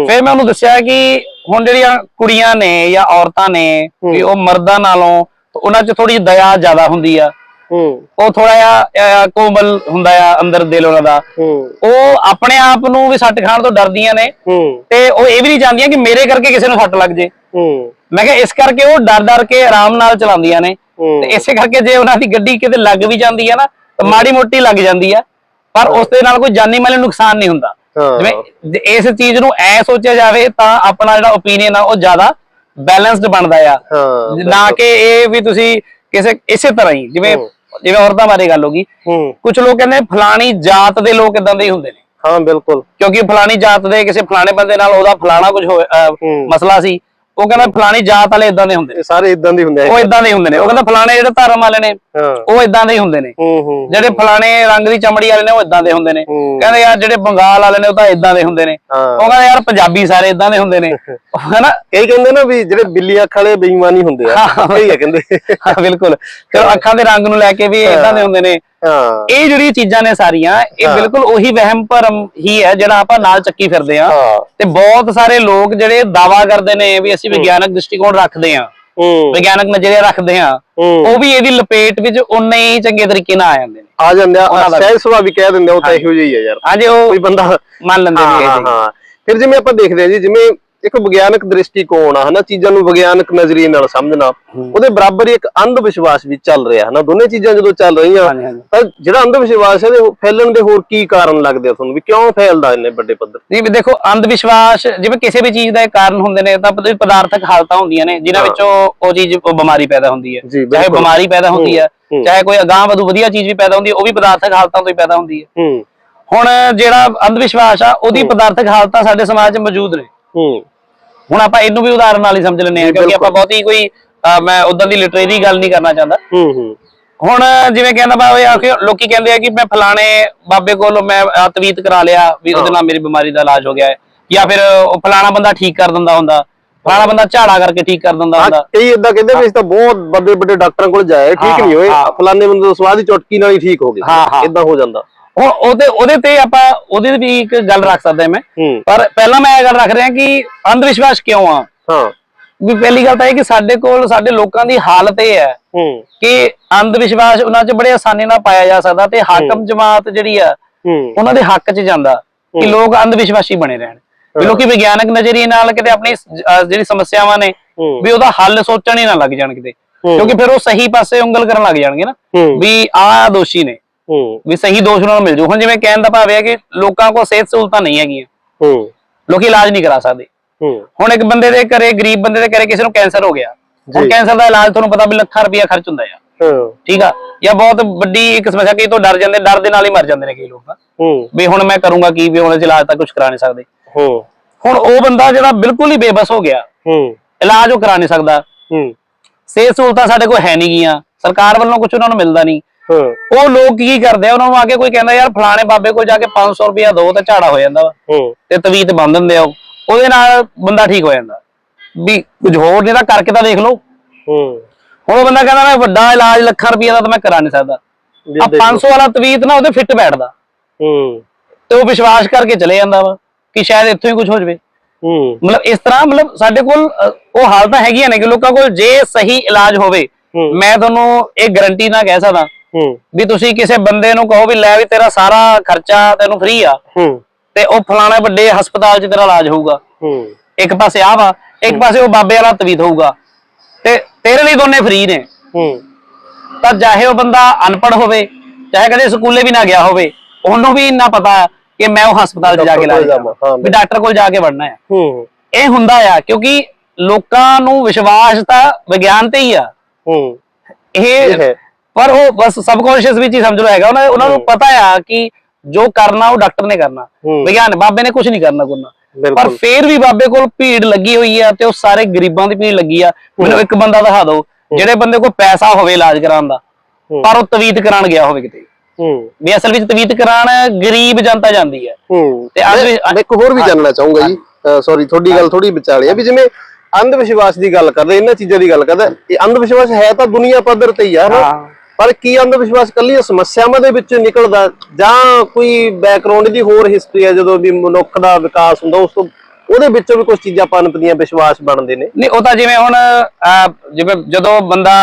ਫਿਰ ਮੈਂ ਉਹਨੂੰ ਦੱਸਿਆ ਕਿ ਹੁਣ ਜਿਹੜੀਆਂ ਕੁੜੀਆਂ ਨੇ ਜਾਂ ਔਰਤਾਂ ਨੇ ਵੀ ਉਹ ਮਰਦਾਂ ਨਾਲੋਂ ਉਹਨਾਂ 'ਚ ਥੋੜੀ ਦਇਆ ਜ਼ਿਆਦਾ ਹੁੰਦੀ ਆ। ਹੂੰ। ਉਹ ਥੋੜਾ ਜਿਹਾ ਕੋਮਲ ਹੁੰਦਾ ਆ ਅੰਦਰ ਦਿਲ ਉਹਨਾਂ ਦਾ। ਉਹ ਆਪਣੇ ਆਪ ਨੂੰ ਵੀ ਸੱਟ ਖਾਣ ਤੋਂ ਡਰਦੀਆਂ ਨੇ। ਤੇ ਉਹ ਇਹ ਵੀ ਨਹੀਂ ਚਾਹੁੰਦੀਆਂ ਕਿ ਮੇਰੇ ਕਰਕੇ ਕਿਸੇ ਨੂੰ ਸੱਟ ਲੱਗ ਜੇ। ਮੈਂ ਕਿਹਾ ਇਸ ਕਰਕੇ ਉਹ ਡਰ ਡਰ ਕੇ ਆਰਾਮ ਨਾਲ ਚਲਾਉਂਦੀਆਂ ਨੇ। ਤੇ ਇਸੇ ਕਰਕੇ ਜੇ ਉਹਨਾਂ ਦੀ ਗੱਡੀ ਕਿਤੇ ਲੱਗ ਵੀ ਜਾਂਦੀ ਹੈ ਨਾ ਤਾਂ ਮਾੜੀ ਮੋਟੀ ਲੱਗ ਜਾਂਦੀ ਆ। ਪਰ ਉਸ ਦੇ ਨਾਲ ਕੋਈ ਜਾਨੀ ਮਾਲੀ ਨੁਕਸਾਨ ਨਹੀਂ ਹੁੰਦਾ। ਜਿਵੇਂ ਇਸ ਚੀਜ਼ ਨੂੰ ਐ ਸੋਚਿਆ ਜਾਵੇ ਤਾਂ ਆਪਣਾ ਜਿਹੜਾ ਓਪੀਨੀਅਨ ਆ ਉਹ ਜ਼ਿਆਦਾ ਬੈਲੈਂਸਡ ਬਣਦਾ ਆ। ਨਾ ਕਿ ਇਹ ਵੀ ਤੁਸੀਂ ਕਿਸੇ ਇਸੇ ਤਰ੍ਹਾਂ ਹੀ ਜਿਵੇਂ ਜਿਵੇਂ ਔਰਤਾਂ ਬਾਰੇ ਗੱਲ ਹੋ ਗਈ। ਕੁਝ ਲੋਕ ਕਹਿੰਦੇ ਫਲਾਣੀ ਜਾਤ ਦੇ ਲੋਕ ਇਦਾਂ ਦੇ ਹੀ ਹੁੰਦੇ ਨੇ। ਹਾਂ ਬਿਲਕੁਲ। ਕਿਉਂਕਿ ਫਲਾਣੀ ਜਾਤ ਦੇ ਕਿਸੇ ਫਲਾਣੇ ਬੰਦੇ ਨਾਲ ਉਹਦਾ ਫਲਾਣਾ ਕੁਝ। ਮਸਲਾ ਸੀ। ਉਹ ਕਹਿੰਦਾ ਫਲਾਣੀ ਜਾਤ ਵਾਲੇ ਇਦਾਂ ਦੇ ਹੁੰਦੇ ਸਾਰੇ ਇਦਾਂ ਦੇ ਹੁੰਦੇ ਆ। ਉਹ ਇਦਾਂ ਦੇ ਹੁੰਦੇ ਨੇ। ਉਹ ਕਹਿੰਦਾ ਫਲਾਣੇ ਜਿਹੜੇ ਧਰਮ ਵਾਲੇ ਨੇ ਉਹ ਇਦਾਂ ਦੇ ਹੀ ਹੁੰਦੇ ਨੇ। ਜਿਹੜੇ ਫਲਾਣੇ ਰੰਗ ਦੀ ਚਮੜੀ ਵਾਲੇ ਨੇ ਉਹ ਇਦਾਂ ਦੇ ਹੁੰਦੇ ਨੇ। ਕਹਿੰਦੇ ਯਾਰ ਜਿਹੜੇ ਬੰਗਾਲ ਵਾਲੇ ਨੇ ਉਹ ਤਾਂ ਇਦਾਂ ਦੇ ਹੁੰਦੇ ਨੇ। ਉਹ ਕਹਿੰਦੇ ਯਾਰ ਪੰਜਾਬੀ ਸਾਰੇ ਇਦਾਂ ਦੇ ਹੁੰਦੇ ਨੇ। ਹਨਾ? ਕਈ ਕਹਿੰਦੇ ਨਾ ਵੀ ਜਿਹੜੇ ਬਿੱਲੀਆਂ ਖਾਲੇ ਬੇਈਮਾਨੀ ਹੁੰਦੇ ਆ। ਕਈ ਆ ਕਹਿੰਦੇ। ਹਾਂ ਬਿਲਕੁਲ। ਤੇ ਅੱਖਾਂ ਦੇ ਰੰਗ ਨੂੰ ਲੈ ਕੇ ਵੀ ਇਦਾਂ ਦੇ ਹੁੰਦੇ ਨੇ। ਹਾਂ। ਇਹ ਜਿਹੜੀ ਚੀਜ਼ਾਂ ਨੇ ਸਾਰੀਆਂ ਇਹ। ਬਿਲਕੁਲ ਉਹੀ ਵਹਿਮ ਭਰਮ ਹੀ ਹੈ ਜਿਹੜਾ ਆਪਾਂ ਨਾਲ ਚੱਕੀ ਫਿਰਦੇ ਆ ਤੇ ਬਹੁਤ ਸਾਰੇ ਲੋਕ ਜਿਹੜੇ ਦਾਵਾ ਕਰਦੇ ਨੇ ਵੀ ਅਸੀਂ ਵਿਗਿਆਨਕ ਦ੍ਰਿਸ਼ਟੀਕੋਣ ਰੱਖਦੇ ਆ ਵਿਗਿਆਨਕ ਨਜ਼ਰੀਆ ਰੱਖਦੇ ਆ ਉਹ ਵੀ ਇਹਦੀ ਲਪੇਟ ਵਿੱਚ ਉਨੇ ਹੀ ਚੰਗੇ ਤਰੀਕੇ ਨਾਲ ਆ ਜਾਂਦੇ ਨੇ। ਆ ਜਾਂਦੇ ਆ। ਸਹਿਜ ਸੁਭਾ ਵੀ ਕਹਿ ਦਿੰਦੇ ਉਹ ਤਾਂ ਇਹੋ ਜਿਹਾ ਹੀ ਆ ਯਾਰ। ਹਾਂਜੀ ਉਹ ਕੋਈ ਬੰਦਾ ਮੰਨ ਲੈਂਦੇ ਨੇ। ਹਾਂ ਫਿਰ ਜਿਵੇਂ ਆਪਾਂ ਦੇਖਦੇ ਆ ਜੀ ਜਿਵੇਂ ਇੱਕ ਵਿਗਿਆਨਕ ਦ੍ਰਿਸ਼ਟੀਕੋਣ ਆ ਹਨਾ ਚੀਜ਼ਾਂ ਨੂੰ ਵਿਗਿਆਨਕ ਨਜ਼ਰੀਏ ਨਾਲ ਸਮਝਣਾ। ਉਹਦੇ ਬਰਾਬਰ ਹੀ ਇੱਕ ਅੰਧ ਵਿਸ਼ਵਾਸ ਵੀ ਚੱਲ ਰਿਹਾ ਹਨਾ ਦੋਨੇ ਚੀਜ਼ਾਂ ਜਦੋਂ ਚੱਲ ਰਹੀਆਂ। ਤਾਂ ਜਿਹੜਾ ਅੰਧ ਵਿਸ਼ਵਾਸ ਹੈ ਇਹਦੇ ਫੈਲਣ ਦੇ ਹੋਰ ਕੀ ਕਾਰਨ ਲੱਗਦੇ ਆ ਤੁਹਾਨੂੰ? ਵੀ ਕਿਉਂ ਫੈਲਦਾ ਇੰਨੇ ਵੱਡੇ ਪੱਧਰ? ਨਹੀਂ ਵੀ ਦੇਖੋ ਅੰਧ ਵਿਸ਼ਵਾਸ ਜਿਵੇਂ ਕਿਸੇ ਵੀ ਚੀਜ਼ ਦਾ ਕਾਰਨ ਹੁੰਦੇ ਨੇ ਤਾਂ ਪਤਾ- ਪਦਾਰਥਕ ਹਾਲਤਾਂ ਹੁੰਦੀਆਂ ਨੇ ਜਿਨ੍ਹਾਂ। ਵਿੱਚੋਂ ਉਹ ਚੀਜ਼ ਉਹ ਬਿਮਾਰੀ ਪੈਦਾ ਹੁੰਦੀ ਹੈ। ਜੀ, ਚਾਹੇ। ਬਿਮਾਰੀ ਪੈਦਾ ਹੁੰਦੀ ਹੈ। ਚਾਹੇ ਕੋਈ ਅਗਾਂਹ ਵਧੂ ਵਧੀਆ ਚੀਜ਼ ਵੀ ਪੈਦਾ ਹੁੰਦੀ ਹੈ ਉਹ ਵੀ ਪਦਾਰਥਕ ਹਾਲਤਾਂ ਤੋਂ ਹੀ ਪੈਦਾ ਹੁੰਦੀ ਹੈ। ਹੂੰ। ਹੁਣ ਜਿਹੜਾ ਅੰਧ ਵਿਸ਼ਵਾਸ ਆ ਉਹਦੀ ਪਦਾਰਥਕ ਹਾਲਤਾਂ ਸਾਡੇ ਸਮਾਜ 'ਚ ਮੌਜੂਦ ਨੇ। ਹੂੰ। ਹੁਣ ਆਪਾਂ ਇਹਨੂੰ ਵੀ ਉਦਾਹਰਨ ਨਾਲ ਹੀ ਸਮਝ ਲੈਂਦੇ ਜੀ, ਕਿਉਂਕਿ। ਆਪਾਂ ਬਹੁਤੀ ਕੋਈ ਮੈਂ ਉਦਾਂ ਦੀ ਲਿਟਰੇਰੀ ਗੱਲ ਨਹੀਂ ਕਰਨਾ ਚਾਹੁੰਦਾ। ਹੂੰ ਹੂੰ। ਹੁਣ ਜਿਵੇਂ ਕਹਿੰਦਾ ਬਾ ਉਹ ਕਿ ਲੋਕੀ ਕਹਿੰਦੇ ਆ ਕਿ ਮੈਂ ਫਲਾਣੇ ਬਾਬੇ ਕੋਲ ਮੈਂ ਤਵੀਤ ਕਰਾ ਲਿਆ ਵੀ ਉਹਦੇ ਨਾਲ ਮੇਰੀ ਬਿਮਾਰੀ ਦਾ ਇਲਾਜ ਹੋ ਗਿਆ ਹੈ। ਜਾਂ ਫਿਰ ਉਹ ਫਲਾਣਾ ਬੰਦਾ ਠੀਕ ਕਰ ਦਿੰਦਾ ਹੁੰਦਾ ਫਲਾਣਾ ਬੰਦਾ ਝਾੜਾ ਕਰਕੇ ਠੀਕ ਕਰ ਦਿੰਦਾ ਹੁੰਦਾ। ਕਈ ਇਦਾਂ ਕਹਿੰਦੇ ਵੀ ਇਸ ਤਾਂ ਬਹੁਤ ਵੱਡੇ ਵੱਡੇ ਡਾਕਟਰਾਂ ਕੋਲ ਜਾਏ ਠੀਕ ਨਹੀਂ ਹੋਏ। ਫਲਾਣੇ ਬੰਦੇ ਦਾ ਸਵਾਦ ਹੀ ਚੁਟਕੀ ਨਾਲ ਹੀ ਠੀਕ ਹੋ ਗਿਆ ਹਾਂ। ਇਦਾਂ ਹੋ ਜਾਂਦਾ। ਹੁਣ ਉਹਦੇ ਉਹਦੇ ਤੇ ਆਪਾਂ ਉਹਦੇ ਵੀ ਇੱਕ ਗੱਲ ਰੱਖ ਸਕਦੇ ਹਾਂ ਮੈਂ। ਹੂੰ। ਪਰ ਪਹਿਲਾਂ ਮੈਂ ਇਹ ਗੱਲ ਰੱਖ ਰਿਹਾ ਕਿ ਅੰਧ ਵਿਸ਼ਵਾਸ ਕਿਉਂ ਆ? ਹਾਂ। ਵੀ ਪਹਿਲੀ ਗੱਲ ਤਾਂ ਇਹ ਕਿ ਸਾਡੇ ਕੋਲ ਸਾਡੇ ਲੋਕਾਂ ਦੀ ਹਾਲਤ ਇਹ ਹੈ ਹੂੰ। ਕਿ ਅੰਧ ਵਿਸ਼ਵਾਸ ਉਹਨਾਂ 'ਚ ਬੜੇ ਆਸਾਨੀ ਨਾਲ ਪਾਇਆ ਜਾ ਸਕਦਾ ਤੇ ਹਾਕਮ ਜਮਾਤ ਜਿਹੜੀ ਆ ਉਹਨਾਂ ਦੇ ਹੱਕ 'ਚ ਜਾਂਦਾ ਕਿ ਲੋਕ ਅੰਧ ਵਿਸ਼ਵਾਸੀ ਬਣੇ ਰਹਿਣ। ਵੀ ਲੋਕੀ ਵਿਗਿਆਨਕ ਨਜ਼ਰੀਏ ਨਾਲ ਕਿਤੇ ਆਪਣੀ ਜਿਹੜੀ ਸਮੱਸਿਆਵਾਂ ਨੇ ਵੀ ਉਹਦਾ ਹੱਲ ਸੋਚਣ ਹੀ ਨਾ ਲੱਗ ਜਾਣ ਕਿਤੇ। ਕਿਉਂਕਿ ਫਿਰ ਉਹ ਸਹੀ ਪਾਸੇ ਉਂਗਲ ਕਰਨ ਲੱਗ ਜਾਣਗੇ ਨਾ। ਵੀ ਆਹ ਦੋਸ਼ੀ ਨੇ। ਹੂੰ। ਵੀ ਸਹੀ ਦੋਸ਼ ਉਹਨਾਂ ਨੂੰ ਮਿਲ ਜੂ ਹੁਣ ਜਿਵੇਂ ਕਹਿਣ ਦਾ ਭਾਵ ਇਹ ਹੈ ਕਿ ਲੋਕਾਂ ਕੋਲ ਸਿਹਤ ਸਹੂਲਤਾਂ ਨਹੀਂ ਹੈਗੀਆਂ। ਹੂੰ। ਲੋਕੀ ਇਲਾਜ ਨਹੀਂ ਕਰਾ ਸਕਦੇ। ਹੂੰ। ਹੁਣ ਇੱਕ ਬੰਦੇ ਦੇ ਘਰੇ ਗਰੀਬ ਬੰਦੇ ਦੇ ਘਰੇ ਕਿਸੇ ਨੂੰ ਕੈਂਸਰ ਹੋ ਗਿਆ। ਹੁਣ। ਕੈਂਸਰ ਦਾ ਇਲਾਜ ਤੁਹਾਨੂੰ ਪਤਾ ਵੀ ਲੱਖਾਂ ਰੁਪਇਆ ਖਰਚ ਹੁੰਦਾ ਆ। ਹਾਂ। ਠੀਕ ਆ? ਜਾਂ ਬਹੁਤ ਵੱਡੀ ਇੱਕ ਸਮੱਸਿਆ ਕਈ ਤੋਂ ਡਰ ਜਾਂਦੇ ਡਰ ਦੇ ਨਾਲ ਹੀ ਮਰ ਜਾਂਦੇ ਨੇ ਕਈ ਲੋਕ ਹੂੰ। ਵੀ ਹੁਣ ਮੈਂ ਕਰੂੰਗਾ ਕੀ ਵੀ ਹੁਣ ਇਲਾਜ ਤਾਂ ਕੁਝ ਕਰਾ ਨਹੀਂ ਸਕਦੇ। ਹੂੰ। ਹੁਣ ਉਹ ਬੰਦਾ ਜਿਹੜਾ ਬਿਲਕੁਲ ਹੀ ਬੇਬਸ ਹੋ ਗਿਆ ਹੂੰ। ਇਲਾਜ ਉਹ ਕਰਾ ਨਹੀਂ ਸਕਦਾ। ਹੂੰ। ਸਿਹਤ ਸਹੂਲਤਾਂ ਸਾਡੇ ਕੋਲ ਹੈ ਨਹੀਂ ਗੀਆਂ। ਸਰਕਾਰ ਵੱਲੋਂ ਕੁਝ ਉਹਨਾਂ ਨੂੰ ਮਿਲਦਾ ਨਹੀਂ। ਉਹ ਲੋਕ ਕੀ ਕਰਦੇ ਆ ਉਹਨਾਂ ਨੂੰ ਆ ਕੇ ਕੋਈ ਕਹਿੰਦਾ ਯਾਰ ਫਲਾਣੇ ਬਾਬੇ ਕੋਲ ਜਾ ਕੇ 500 ਰੁਪਇਆ ਦੋ ਤੇ ਝਾੜਾ ਹੋ ਜਾਂਦਾ ਵਾ ਤੇ ਤਵੀਤ ਬੰਨ ਦਿੰਦੇ ਆ ਉਹ। ਉਹਦੇ ਨਾਲ ਬੰਦਾ ਠੀਕ ਹੋ ਜਾਂਦਾ। ਵੀ ਕੁਝ ਹੋਰ ਨਹੀਂ ਤਾਂ ਕਰਕੇ ਤਾਂ ਦੇਖ ਲਓ। ਹੂੰ। ਹੁਣ ਉਹ ਬੰਦਾ ਕਹਿੰਦਾ ਮੈਂ ਵੱਡਾ ਇਲਾਜ ਲੱਖਾਂ ਰੁਪਇਆ ਦਾ ਤਾਂ ਮੈਂ ਕਰਾ ਨਹੀਂ ਸਕਦਾ। ਆ ਦੇਖੋ। 500 ਵਾਲਾ ਤਵੀਤ ਨਾ ਉਹਦੇ ਫਿੱਟ ਬੈਠਦਾ। ਹੂੰ। ਤੇ ਉਹ ਵਿਸ਼ਵਾਸ ਕਰਕੇ ਚਲੇ ਜਾਂਦਾ ਵਾ ਕਿ ਸ਼ਾਇਦ ਇੱਥੋਂ ਹੀ ਕੁਝ ਹੋ ਜਾਵੇ। ਹੂੰ। ਮਤਲਬ ਇਸ ਤਰ੍ਹਾਂ ਮਤਲਬ ਸਾਡੇ ਕੋਲ ਉਹ ਹਾਲਤਾਂ ਹੈਗੀਆਂ ਨੇ ਕਿ ਲੋਕਾਂ ਕੋਲ ਜੇ ਸਹੀ ਇਲਾਜ ਹੋਵੇ। ਮੈਂ ਤੁਹਾਨੂੰ ਇਹ ਗਾਰੰਟੀ ਨਾਲ ਕਹਿ ਸਕਦਾ। ਹੂੰ। ਵੀ ਤੁਸੀਂ ਕਿਸੇ ਬੰਦੇ ਨੂੰ ਕਹੋ ਵੀ ਲੈ ਵੀ ਤੇਰਾ ਸਾਰਾ ਖਰਚਾ ਤੈਨੂੰ ਫ੍ਰੀ ਆ। ਹੂੰ। ਤੇ ਉਹ ਫਲਾਣਾ ਵੱਡੇ ਹਸਪਤਾਲ 'ਚ ਤੇਰਾ ਇਲਾਜ ਹੋਊਗਾ। ਹੂੰ। ਇੱਕ ਪਾਸੇ ਆ ਵਾ ਇੱਕ ਪਾਸੇ ਉਹ ਬਾਬੇ ਵਾਲਾ ਤਵੀਤ ਹੋਊਗਾ ਤੇ ਤੇਰੇ ਲਈ ਦੋਨੇ ਫ੍ਰੀ ਨੇ। ਹੂੰ। ਤਾਂ ਚਾਹੇ ਉਹ ਬੰਦਾ ਅਨਪੜ੍ਹ ਹੋਵੇ ਚਾਹੇ ਕਦੇ ਸਕੂਲੇ ਵੀ ਨਾ ਗਿਆ ਹੋਵੇ ਉਹਨੂੰ ਵੀ ਇੰਨਾ ਪਤਾ ਕਿ ਮੈਂ ਉਹ ਹਸਪਤਾਲ 'ਚ ਜਾ ਕੇ ਇਲਾਜ ਵੀ ਡਾਕਟਰ ਕੋਲ ਜਾ ਕੇ ਵੜਨਾ ਹੈ। ਹੂੰ। ਇਹ ਹੁੰਦਾ ਆ ਕਿਉਂਕਿ ਲੋਕਾਂ ਨੂੰ ਵਿਸ਼ਵਾਸ ਤਾਂ ਵਿਗਿਆਨ ਤੇ ਹੀ ਆ। ਹੂੰ। ਇਹ। ਪਰ ਉਹ ਬਸ ਸਬਕੌਂਸ਼ੀਅਸ ਵਿੱਚ ਹੀ ਸਮਝ ਲਓ ਹੈਗਾ। ਉਹਨਾਂ ਉਹਨਾਂ ਨੂੰ ਪਤਾ ਆ ਕਿ ਜੋ ਕਰਨਾ ਉਹ ਡਾਕਟਰ ਨੇ ਕਰਨਾ। ਵਿਗਿਆਨ ਬਾਬੇ ਨੇ ਕੁਝ ਨਹੀਂ ਕਰਨਾ ਕਰਨਾ ਪਰ ਫੇਰ ਵੀ ਬਾਬੇ ਕੋਲ ਭੀੜ ਲੱਗੀ ਹੋਈ ਆ ਤੇ ਉਹ ਸਾਰੇ ਗਰੀਬਾਂ ਦੀ ਭੀੜ ਲੱਗੀ ਆ। ਮੈਨੂੰ ਇੱਕ ਬੰਦਾ ਦਿਖਾ ਦਿਓ ਜਿਹੜੇ ਬੰਦੇ ਕੋਲ ਪੈਸਾ ਹੋਵੇ ਇਲਾਜ ਕਰਾਉਣ ਦਾ। ਪਰ ਉਹ ਤਵੀਤ ਕਰਾਉਣ ਗਿਆ ਹੋਵੇ ਕਿਤੇ। ਹੂੰ। ਵੀ ਅਸਲ ਵਿੱਚ ਤਵੀਤ ਕਰਾਉਣ ਗਰੀਬ ਜਨਤਾ ਜਾਂਦੀ ਹੈ ਹੂੰ। ਤੇ ਅੱਜ ਇੱਕ ਹੋਰ ਵੀ ਜਾਣਨਾ ਚਾਹੂੰਗਾ ਜੀ। ਸੌਰੀ ਤੁਹਾਡੀ ਗੱਲ ਥੋੜੀ ਵਿਚਾਲੇ ਆ ਵੀ ਜਿਵੇਂ ਅੰਧ ਵਿਸ਼ਵਾਸ ਦੀ ਗੱਲ ਕਰਦੇ ਇਹਨਾਂ ਚੀਜ਼ਾਂ ਦੀ ਗੱਲ ਕਰਦੇ ਇਹ ਅੰਧ ਵਿਸ਼ਵਾਸ ਹੈ ਤਾਂ ਦੁਨੀਆ ਪੱਧਰ ਤੇ ਹੀ ਹਾਂ। ਪਰ ਕੀ ਅੰਧ ਵਿਸ਼ਵਾਸ ਕੱਲੀਆਂ ਸਮੱਸਿਆਵਾਂ ਦੇ ਵਿੱਚ ਨਿਕਲਦਾ ਜਾਂ ਕੋਈ ਬੈਕਗ੍ਰਾਉਂਡ ਦੀ ਹੋਰ ਹਿਸਟਰੀ ਹੈ ਜਦੋਂ ਵੀ ਮਨੁੱਖ ਦਾ ਵਿਕਾਸ ਹੁੰਦਾ ਉਸ ਤੋਂ ਉਹਦੇ ਵਿੱਚੋਂ ਵੀ ਕੁਝ ਚੀਜ਼ਾਂ ਪਨਪਦੀਆਂ ਵਿਸ਼ਵਾਸ ਬਣਦੇ ਨੇ? ਨਹੀਂ ਉਹ ਤਾਂ ਜਿਵੇਂ ਹੁਣ ਜਿਵੇਂ ਜਦੋਂ ਬੰਦਾ